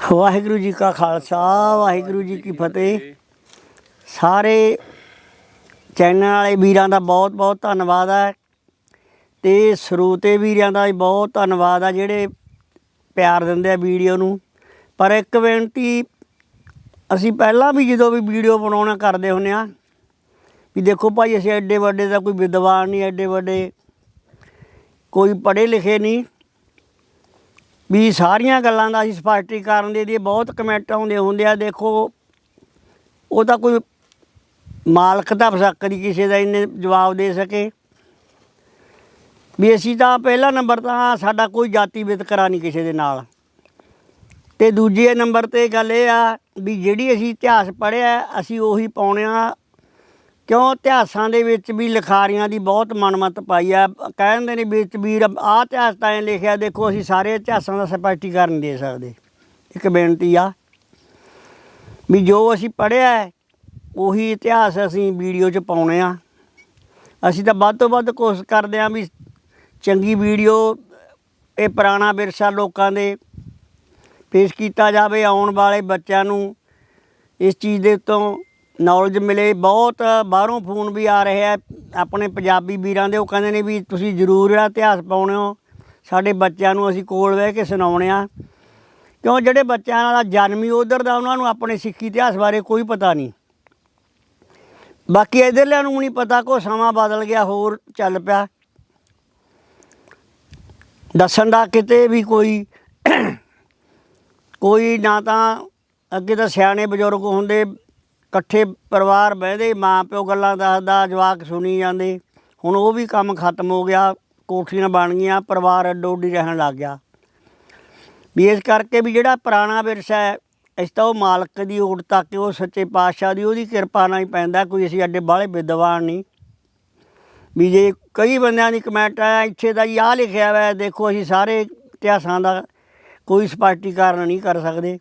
ਵਾਹਿਗੁਰੂ ਜੀ ਕਾ ਖਾਲਸਾ, ਵਾਹਿਗੁਰੂ ਜੀ ਕੀ ਫਤਿਹ। ਸਾਰੇ ਚੈਨਲ ਵਾਲੇ ਵੀਰਾਂ ਦਾ ਬਹੁਤ ਬਹੁਤ ਧੰਨਵਾਦ ਹੈ ਤੇ ਸਰੋਤੇ ਵੀਰਾਂ ਦਾ ਵੀ ਬਹੁਤ ਧੰਨਵਾਦ ਆ ਜਿਹੜੇ ਪਿਆਰ ਦਿੰਦੇ ਆ ਵੀਡੀਓ ਨੂੰ। ਪਰ ਇੱਕ ਬੇਨਤੀ, ਅਸੀਂ ਪਹਿਲਾਂ ਵੀ ਜਦੋਂ ਵੀ ਵੀਡੀਓ ਬਣਾਉਣਾ ਕਰਦੇ ਹੁੰਨੇ ਆ ਵੀ ਦੇਖੋ ਭਾਈ ਅਸੀਂ ਐਡੇ ਵੱਡੇ ਦਾ ਕੋਈ ਵਿਦਵਾਨ ਨਹੀਂ, ਐਡੇ ਵੱਡੇ ਕੋਈ ਪੜ੍ਹੇ ਲਿਖੇ ਨਹੀਂ। ਵੀ ਸਾਰੀਆਂ ਗੱਲਾਂ ਦਾ ਅਸੀਂ ਸਪਸ਼ਟੀਕਰਨ ਦੇ ਦਈਏ, ਬਹੁਤ ਕਮੈਂਟ ਆਉਂਦੇ ਹੁੰਦੇ ਆ, ਦੇਖੋ, ਉਹ ਤਾਂ ਕੋਈ ਮਾਲਕ ਤਾਂ ਸਕਦੀ ਕਿਸੇ ਦਾ ਇਹਨੇ ਜਵਾਬ ਦੇ ਸਕੇ। ਵੀ ਅਸੀਂ ਤਾਂ ਪਹਿਲਾ ਨੰਬਰ ਤਾਂ ਸਾਡਾ ਕੋਈ ਜਾਤੀ ਵਿਤਕਰਾ ਨਹੀਂ ਕਿਸੇ ਦੇ ਨਾਲ। ਤੇ ਦੂਜੇ ਨੰਬਰ ਤੇ ਗੱਲ ਇਹ ਆ ਵੀ ਜਿਹੜੀ ਅਸੀਂ ਇਤਿਹਾਸ ਪੜ੍ਹਿਆ, ਅਸੀਂ ਉਹੀ ਪਾਉਣੇ ਆ ਕਿਉਂ ਇਤਿਹਾਸਾਂ ਦੇ ਵਿੱਚ ਵੀ ਲਿਖਾਰੀਆਂ ਦੀ ਬਹੁਤ ਮਨਮਤ ਪਾਈ ਆ। ਕਹਿੰਦੇ ਨੇ ਵਿੱਚ ਵੀਰ ਆਹ ਇਤਿਹਾਸ ਤਾਂ ਐਂ ਲਿਖਿਆ ਦੇਖੋ ਅਸੀਂ ਸਾਰੇ ਇਤਿਹਾਸਾਂ ਦਾ ਸਪਸ਼ਟੀਕਰਨ ਦੇ ਸਕਦੇ। ਇੱਕ ਬੇਨਤੀ ਆ ਵੀ ਜੋ ਅਸੀਂ ਪੜ੍ਹਿਆ ਹੈ, ਉਹੀ ਇਤਿਹਾਸ ਅਸੀਂ ਵੀਡੀਓ 'ਚ ਪਾਉਣੇ ਆ। ਅਸੀਂ ਤਾਂ ਵੱਧ ਤੋਂ ਵੱਧ ਕੋਸ਼ਿਸ਼ ਕਰਦੇ ਆ ਵੀ ਚੰਗੀ ਵੀਡੀਓ ਇਹ ਪੁਰਾਣਾ ਵਿਰਸਾ ਲੋਕਾਂ ਦੇ ਪੇਸ਼ ਕੀਤਾ ਜਾਵੇ ਆਉਣ ਵਾਲੇ ਬੱਚਿਆਂ ਨੂੰ ਇਸ ਚੀਜ਼ ਦੇ ਉੱਤੋਂ ਨੌਲੇਜ ਮਿਲੇ, ਬਹੁਤ ਬਾਹਰੋਂ ਫੋਨ ਵੀ ਆ ਰਹੇ ਆ, ਆਪਣੇ ਪੰਜਾਬੀ ਵੀਰਾਂ ਦੇ, ਉਹ ਕਹਿੰਦੇ ਨੇ ਵੀ ਤੁਸੀਂ ਜ਼ਰੂਰ ਇਹਦਾ ਇਤਿਹਾਸ ਪਾਉਣੇ ਹੋ। ਸਾਡੇ ਬੱਚਿਆਂ ਨੂੰ ਅਸੀਂ ਕੋਲ ਬਹਿ ਕੇ ਸੁਣਾਉਣੇ ਆ। ਕਿਉਂ? ਜਿਹੜੇ ਬੱਚਿਆਂ ਦਾ ਜਨਮ ਹੀ ਉਧਰ ਦਾ, ਉਹਨਾਂ ਨੂੰ ਆਪਣੇ ਸਿੱਖੀ ਇਤਿਹਾਸ ਬਾਰੇ ਕੋਈ ਪਤਾ ਨਹੀਂ। ਬਾਕੀ ਇਧਰਲਿਆਂ ਨੂੰ ਨਹੀਂ ਪਤਾ ਕੋ ਸਮਾਂ ਬਦਲ ਗਿਆ, ਹੋਰ ਚੱਲ ਪਿਆ। ਦੱਸਣ ਦਾ ਕਿਤੇ ਵੀ ਕੋਈ ਕੋਈ ਨਾ ਤਾਂ ਅੱਗੇ ਤਾਂ ਸਿਆਣੇ ਬਜ਼ੁਰਗ ਹੁੰਦੇ ਇਕੱਠੇ ਪਰਿਵਾਰ ਬਹਿੰਦੇ ਮਾਂ ਪਿਓ ਗੱਲਾਂ ਦੱਸਦਾ, ਜਵਾਕ ਸੁਣੀ ਜਾਂਦੇ। ਹੁਣ ਉਹ ਵੀ ਕੰਮ ਖਤਮ ਹੋ ਗਿਆ, ਕੋਠੀਆਂ ਬਣ ਗਈਆਂ, ਪਰਿਵਾਰ ਅੱਡੋ ਅੱਡੀ ਰਹਿਣ ਲੱਗ ਗਿਆ। ਵੀ ਇਸ ਕਰਕੇ ਵੀ ਜਿਹੜਾ ਪੁਰਾਣਾ ਵਿਰਸਾ ਹੈ ਇਸ ਤਾਂ ਉਹ ਮਾਲਕ ਦੀ ਓਟ ਤੱਕ, ਉਹ ਸੱਚੇ ਪਾਤਸ਼ਾਹ ਦੀ ਉਹਦੀ ਕਿਰਪਾ ਨਾਲ ਹੀ ਪੈਂਦਾ, ਕੋਈ ਅਸੀਂ ਅੱਡੇ ਬਾਹਲੇ ਵਿਦਵਾਨ ਨਹੀਂ। ਵੀ ਜੇ ਕਈ ਬੰਦਿਆਂ ਦੀ ਕਮੈਂਟ ਆਇਆ, ਇੱਥੇ ਤਾਂ ਜੀ ਆਹ ਲਿਖਿਆ ਹੋਇਆ, ਦੇਖੋ ਅਸੀਂ ਸਾਰੇ ਇਤਿਹਾਸਾਂ ਦਾ ਕੋਈ ਸਪਸ਼ਟੀਕਰਨ ਨਹੀਂ ਕਰ ਸਕਦੇ।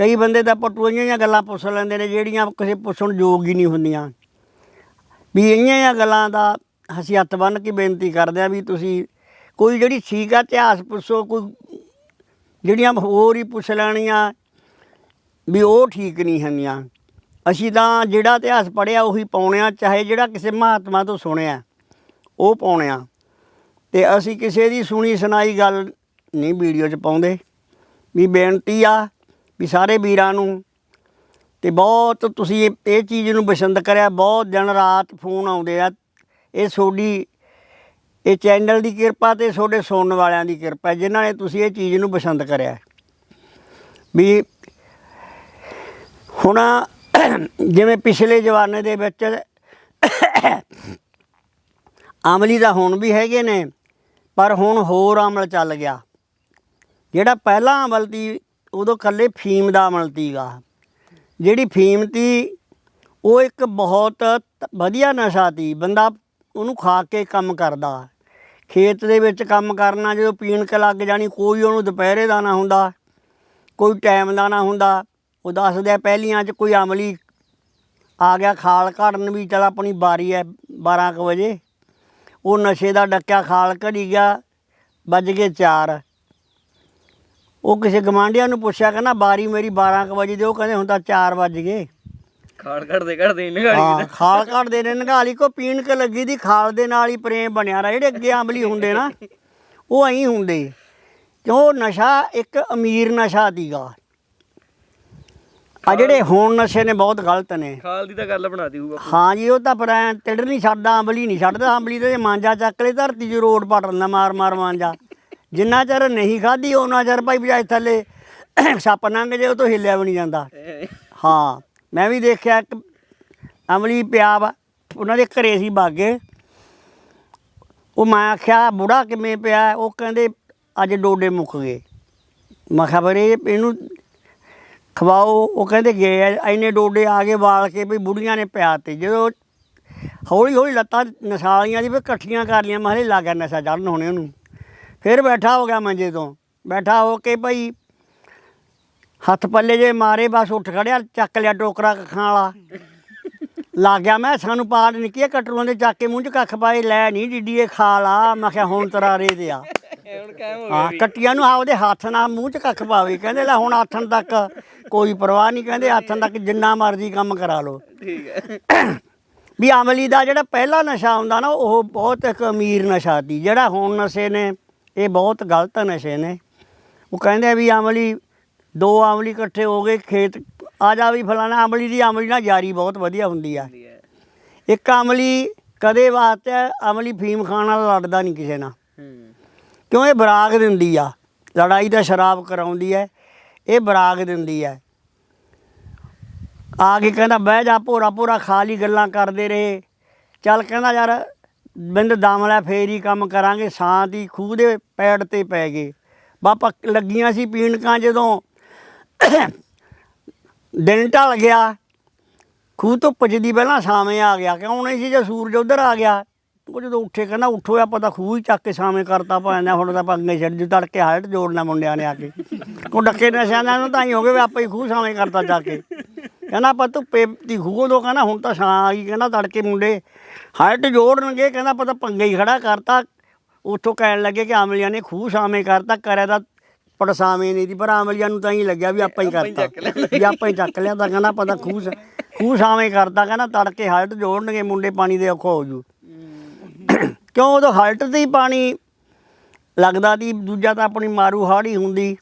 ਕਈ ਬੰਦੇ ਤਾਂ ਪਟੂਆਂ ਜਿਹੀਆਂ ਗੱਲਾਂ ਪੁੱਛ ਲੈਂਦੇ ਨੇ, ਜਿਹੜੀਆਂ ਕਿਸੇ ਪੁੱਛਣ ਯੋਗ ਹੀ ਨਹੀਂ ਹੁੰਦੀਆਂ। ਵੀ ਇਹੀਆਂ ਜਿਹੀਆਂ ਗੱਲਾਂ ਦਾ ਅਸੀਂ ਹੱਥ ਬੰਨ੍ਹ ਕੇ ਬੇਨਤੀ ਕਰਦੇ ਆ ਵੀ ਤੁਸੀਂ ਕੋਈ ਜਿਹੜੀ ਠੀਕ ਆ, ਇਤਿਹਾਸ ਪੁੱਛੋ, ਕੋਈ ਜਿਹੜੀਆਂ ਹੋਰ ਹੀ ਪੁੱਛ ਲੈਣੀਆਂ, ਵੀ ਉਹ ਠੀਕ ਨਹੀਂ ਹੁੰਦੀਆਂ ਅਸੀਂ ਤਾਂ ਜਿਹੜਾ ਇਤਿਹਾਸ ਪੜ੍ਹਿਆ ਉਹੀ ਪਾਉਣੇ ਆ, ਚਾਹੇ ਜਿਹੜਾ ਕਿਸੇ ਮਹਾਤਮਾ ਤੋਂ ਸੁਣਿਆ, ਉਹ ਪਾਉਣੇ ਆ। ਤੇ ਅਸੀਂ ਕਿਸੇ ਦੀ ਸੁਣੀ ਸੁਣਾਈ ਗੱਲ ਨਹੀਂ ਵੀਡੀਓ 'ਚ ਪਾਉਂਦੇ। ਵੀ ਬੇਨਤੀ ਆ ਵੀ ਸਾਰੇ ਵੀਰਾਂ ਨੂੰ ਤੇ ਬਹੁਤ ਤੁਸੀਂ ਇਹ- ਇਹ ਚੀਜ਼ ਨੂੰ ਪਸੰਦ ਕਰਿਆ, ਬਹੁਤ ਦਿਨ ਰਾਤ ਫੋਨ ਆਉਂਦੇ ਆ। ਇਹ ਤੁਹਾਡੀ, ਇਹ ਚੈਨਲ ਦੀ ਕਿਰਪਾ ਤੇ ਤੁਹਾਡੇ ਸੁਣਨ ਵਾਲਿਆਂ ਦੀ ਕਿਰਪਾ ਜਿਨ੍ਹਾਂ ਨੇ ਤੁਸੀਂ ਇਹ ਚੀਜ਼ ਨੂੰ ਪਸੰਦ ਕਰਿਆ। ਵੀ ਹੁਣ ਜਿਵੇਂ ਪਿਛਲੇ ਜ਼ਮਾਨੇ ਦੇ ਵਿੱਚ ਅਮਲੀ ਤਾਂ ਹੁਣ ਵੀ ਹੈਗੇ ਨੇ, ਪਰ ਹੁਣ ਹੋਰ ਅਮਲ ਚੱਲ ਗਿਆ। ਜਿਹੜਾ ਪਹਿਲਾਂ ਅਮਲ ਦੀ ਉਦੋਂ ਕੱਲੇ ਫੀਮ ਦਾ ਅਮਲ ਤੀਗਾ। ਜਿਹੜੀ ਫੀਮ ਤੀ, ਉਹ ਇੱਕ ਬਹੁਤ ਵਧੀਆ ਨਸ਼ਾ ਤੀ। ਬੰਦਾ ਉਹਨੂੰ ਖਾ ਕੇ ਕੰਮ ਕਰਦਾ। ਖੇਤ ਦੇ ਵਿੱਚ ਕੰਮ ਕਰਨਾ, ਜਦੋਂ ਪੀਣ ਕ ਲੱਗ ਜਾਣੀ, ਕੋਈ ਉਹਨੂੰ ਦੁਪਹਿਰੇ ਦਾ ਨਾ ਹੁੰਦਾ, ਕੋਈ ਟਾਈਮ ਦਾ ਨਾ ਹੁੰਦਾ। ਉਹ ਦੱਸਦੇ ਪਹਿਲੀਆਂ 'ਚ ਕੋਈ ਅਮਲੀ ਆ ਗਿਆ ਖਾਲ ਘੜਨ ਵੀ, ਚਲ ਆਪਣੀ ਬਾਰੀ ਹੈ 12 ਕੁ ਵਜੇ। ਉਹ ਨਸ਼ੇ ਦਾ ਡੱਕਿਆ ਖਾਲ ਘੜੀ ਗਿਆ, ਵੱਜ ਗਏ 4 ਉਹ ਕਿਸੇ ਗਵਾਂਢੀਆਂ ਨੂੰ ਪੁੱਛਿਆ ਕਹਿੰਦਾ ਬਾਰੀ ਮੇਰੀ 12 ਕੁ ਵਜੇ ਦੇ ਉਹ ਕਹਿੰਦੇ ਹੁਣ ਤਾਂ 4 ਵੱਜ ਗਏ। ਖਾੜ ਘੜਦੇ ਘੜਦੇ ਨਿਗਾਲੀ ਹਾਂ ਖਾਲ ਘੜਦੇ ਨੇ ਨਗਾਲੀ ਕੋ ਪੀਣ ਕੇ ਲੱਗੀ ਦੀ ਖਾਲ ਦੇ ਨਾਲ ਹੀ ਪ੍ਰੇਮ ਬਣਿਆ ਰਾ ਜਿਹੜੇ ਅੱਗੇ ਅਮਲੀ ਹੁੰਦੇ ਨਾ ਉਹ ਐਂ ਹੁੰਦੇ। ਕਿਉਂ ਨਸ਼ਾ ਇੱਕ ਅਮੀਰ ਨਸ਼ਾ ਦੀਗਾ। ਆ ਜਿਹੜੇ ਹੁਣ ਨਸ਼ੇ ਨੇ ਬਹੁਤ ਗਲਤ ਨੇ। ਖਾਲ ਦੀ ਤਾਂ ਗੱਲ ਬਣਾਤੀ ਹੂ ਬਾਪੂ। ਹਾਂ ਜੀ ਉਹ ਤਾਂ ਪਰ ਐਂ ਟਿੱਡ ਨਹੀਂ ਛੱਡਦਾ ਅੰਬਲੀ ਨਹੀਂ ਛੱਡਦਾ ਅੰਬਲੀ ਤੇ ਮਾਂਜਾ ਚੱਕ ਲਈ ਧਰਤੀ 'ਚ ਰੋਡ ਪਟ ਲੈਂਦਾ ਮਾਰ ਮਾਰ ਮਾਂਜਾ। ਜਿੰਨਾ ਚਿਰ ਨਹੀਂ ਖਾਧੀ ਉਹਨਾਂ ਚਿਰ ਭਾਈ ਬਜਾਏ ਥੱਲੇ ਸੱਪ ਲੰਘ ਜੇ, ਉਹ ਤੋਂ ਹਿੱਲਿਆ ਵੀ ਨਹੀਂ ਜਾਂਦਾ। ਹਾਂ, ਮੈਂ ਵੀ ਦੇਖਿਆ ਇੱਕ ਅਮਲੀ ਪਿਆ ਵਾ, ਉਹਨਾਂ ਦੇ ਘਰੇ ਸੀ ਬਾਗੇ। ਉਹ ਮੈਂ ਆਖਿਆ, ਬੁੜਾ ਕਿਵੇਂ ਪਿਆ? ਉਹ ਕਹਿੰਦੇ, ਅੱਜ ਡੋਡੇ ਮੁੱਕ ਗਏ। ਮੈਂ ਕਿਹਾ, ਫਿਰ ਇਹਨੂੰ ਖਵਾਓ। ਉਹ ਕਹਿੰਦੇ, ਗਏ ਆ। ਐਨੇ ਡੋਡੇ ਆ ਗਏ ਵਾਲ ਕੇ ਵੀ ਬੁੜੀਆਂ ਨੇ ਪਿਆ ਤੇ। ਜਦੋਂ ਹੌਲੀ ਹੌਲੀ ਲੱਤਾਂ ਨਸਾਲੀਆਂ ਦੀ ਵੀ ਇਕੱਠੀਆਂ ਕਰ ਲੀਆਂ ਮੈਂ ਲੱਗ ਗਿਆ ਨਸ਼ਾ ਚੜਨ ਹੋਣੇ ਉਹਨੂੰ। ਫਿਰ ਬੈਠਾ ਹੋ ਗਿਆ ਮੰਜੇ ਤੋਂ ਬੈਠਾ ਹੋ ਕੇ ਭਈ ਹੱਥ ਪੱਲੇ ਜੇ ਮਾਰੇ ਬਸ ਉੱਠ ਖੜਿਆ ਚੱਕ ਲਿਆ ਟੋਕਰਾ ਕੱਖਾਂ ਵਾਲਾ। ਲੱਗ ਗਿਆ ਮੈਂ ਸਾਨੂੰ ਪਾੜ ਨਿੱਕੀਆਂ ਕਟਰੂਆਂ ਦੇ ਚੱਕ ਕੇ ਮੂੰਹ 'ਚ ਕੱਖ ਪਾਏ ਲੈ ਨਹੀਂ ਡਿੱਡੀਏ ਖਾ ਲਾ। ਮੈਂ ਕਿਹਾ ਹੁਣ ਤੇਰਾ ਰੇ ਦੇ ਆ ਹੋ ਕੱਟੀਆਂ ਨੂੰ ਆਪਦੇ ਹੱਥ ਨਾਲ ਮੂੰਹ 'ਚ ਕੱਖ ਪਾਵੇ। ਕਹਿੰਦੇ ਲੈ ਹੁਣ ਆਥਣ ਤੱਕ ਕੋਈ ਪਰਵਾਹ ਨਹੀਂ ਕਹਿੰਦੇ ਆਥਣ ਤੱਕ ਜਿੰਨਾ ਮਰਜ਼ੀ ਕੰਮ ਕਰਾ ਲਓ। ਠੀਕ ਹੈ। ਵੀ ਅਮਲੀ ਦਾ ਜਿਹੜਾ ਪਹਿਲਾ ਨਸ਼ਾ ਹੁੰਦਾ ਨਾ ਉਹ ਬਹੁਤ ਇੱਕ ਅਮੀਰ ਨਸ਼ਾ ਸੀ। ਜਿਹੜਾ ਹੁਣ ਨਸ਼ੇ ਨੇ ਇਹ ਬਹੁਤ ਗਲਤ ਨਸ਼ੇ ਨੇ। ਉਹ ਕਹਿੰਦੇ ਵੀ ਅਮਲੀ ਦੋ ਅਮਲੀ ਇਕੱਠੇ ਹੋ ਗਏ ਖੇਤ ਆ ਜਾ ਵੀ ਫਲਾਣਾ ਅਮਲੀ ਦੀ ਅਮਲੀ ਨਾਲ ਯਾਰੀ ਬਹੁਤ ਵਧੀਆ ਹੁੰਦੀ ਆ। ਇੱਕ ਅਮਲੀ ਕਦੇ ਵਾਸਤੇ ਅਮਲੀ ਫੀਮ ਖਾਣ ਨਾਲ ਲੜਦਾ ਨਹੀਂ ਕਿਸੇ ਨਾਲ। ਕਿਉਂ? ਇਹ ਬਰਾਗ ਦਿੰਦੀ ਆ। ਲੜਾਈ ਦਾ ਸ਼ਰਾਬ ਕਰਾਉਂਦੀ ਹੈ। ਇਹ ਬਰਾਗ ਦਿੰਦੀ ਹੈ। ਆ ਕੇ ਕਹਿੰਦਾ ਬਹਿ ਜਾ ਭੋਰਾ ਭੋਰਾ ਖਾ ਲਈ ਗੱਲਾਂ ਕਰਦੇ ਰਹੇ। ਚੱਲ ਕਹਿੰਦਾ ਯਾਰ ਬਿੰਦ ਦਮ ਲੈ ਫੇਰ ਹੀ ਕੰਮ ਕਰਾਂਗੇ, ਸਾਂ ਦੀ ਖੂਹ ਦੇ ਪੈੜ ਤੇ ਪੈ ਗਏ। ਬਾਪਾ ਲੱਗੀਆਂ ਸੀ ਪੀਣਕਾਂ ਜਦੋਂ ਦਿਨ ਢਲ ਗਿਆ, ਖੂਹ ਤੋਂ ਪੁੱਜਦੀ ਪਹਿਲਾਂ ਸਾਵੇਂ ਆ ਗਿਆ, ਕਿਉਂ ਨਹੀਂ ਸੀ ਜੇ ਸੂਰਜ ਉਧਰ ਆ ਗਿਆ? ਉਹ ਜਦੋਂ ਉੱਠੇ ਕਹਿੰਦਾ, ਉੱਠੋ, ਆਪਾਂ ਤਾਂ ਖੂਹ ਹੀ ਚੱਕ ਕੇ ਸਾਵੇਂ ਕਰਤਾ ਭਾਂਦਾ ਹੁਣ ਤਾਂ ਪੰਗੇ ਛੱਡ ਜੂ ਤੜਕੇ ਹਲਟ ਜੋੜਨਾ ਮੁੰਡਿਆਂ ਨੇ ਆ ਕੇ। ਉਹ ਡੱਕੇ ਨਸ਼ਿਆਂ ਦਾ ਤਾਂ ਹੀ ਹੋ ਗਏ ਵੀ ਆਪਾਂ ਹੀ ਖੂਹ ਸਾਵੇਂ ਕਰਤਾ ਜਾ ਕੇ। ਕਹਿੰਦਾ ਆਪਾਂ ਧੁੱਪੇ ਦੀ ਖੂਹ ਤੋਂ ਕਹਿੰਦਾ ਹੁਣ ਤਾਂ ਛਾਂ ਆ ਗਈ ਕਹਿੰਦਾ ਤੜਕੇ ਮੁੰਡੇ ਹਾਲਟ ਜੋੜਨਗੇ ਕਹਿੰਦਾ ਪਤਾ ਪੰਗੇ ਹੀ ਖੜਾ ਕਰਤਾ। ਉੱਥੋਂ ਕਹਿਣ ਲੱਗੇ ਕਿ ਆਮਲੀਆਂ ਨੇ ਖੂਹ ਸਾਵੇਂ ਕਰਤਾ ਕਰਿਆ ਤਾਂ ਪੜਸਾਵੇਂ ਨਹੀਂ ਦੀ ਪਰ ਆਮਲੀਆਂ ਨੂੰ ਤਾਂ ਹੀ ਲੱਗਿਆ ਵੀ ਆਪਾਂ ਹੀ ਕਰਤਾ। ਵੀ ਆਪਾਂ ਹੀ ਚੱਕ ਲਿਆ ਤਾਂ ਕਹਿੰਦਾ ਪਤਾ ਖੂਹ ਖੂਹ ਸਾਵੇਂ ਕਰਤਾ ਕਹਿੰਦਾ ਤੜਕੇ ਹਾਲਟ ਜੋੜਨਗੇ ਮੁੰਡੇ ਪਾਣੀ ਦੇ ਔਖੋ ਹੋ ਜੂ। ਕਿਉਂ ਉਦੋਂ ਹਾਲਟ ਤੇ ਹੀ ਪਾਣੀ ਲੱਗਦਾ ਦੀ ਦੂਜਾ ਤਾਂ ਆਪਣੀ ਮਾਰੂ ਹਾੜੀ ਹੁੰਦੀ।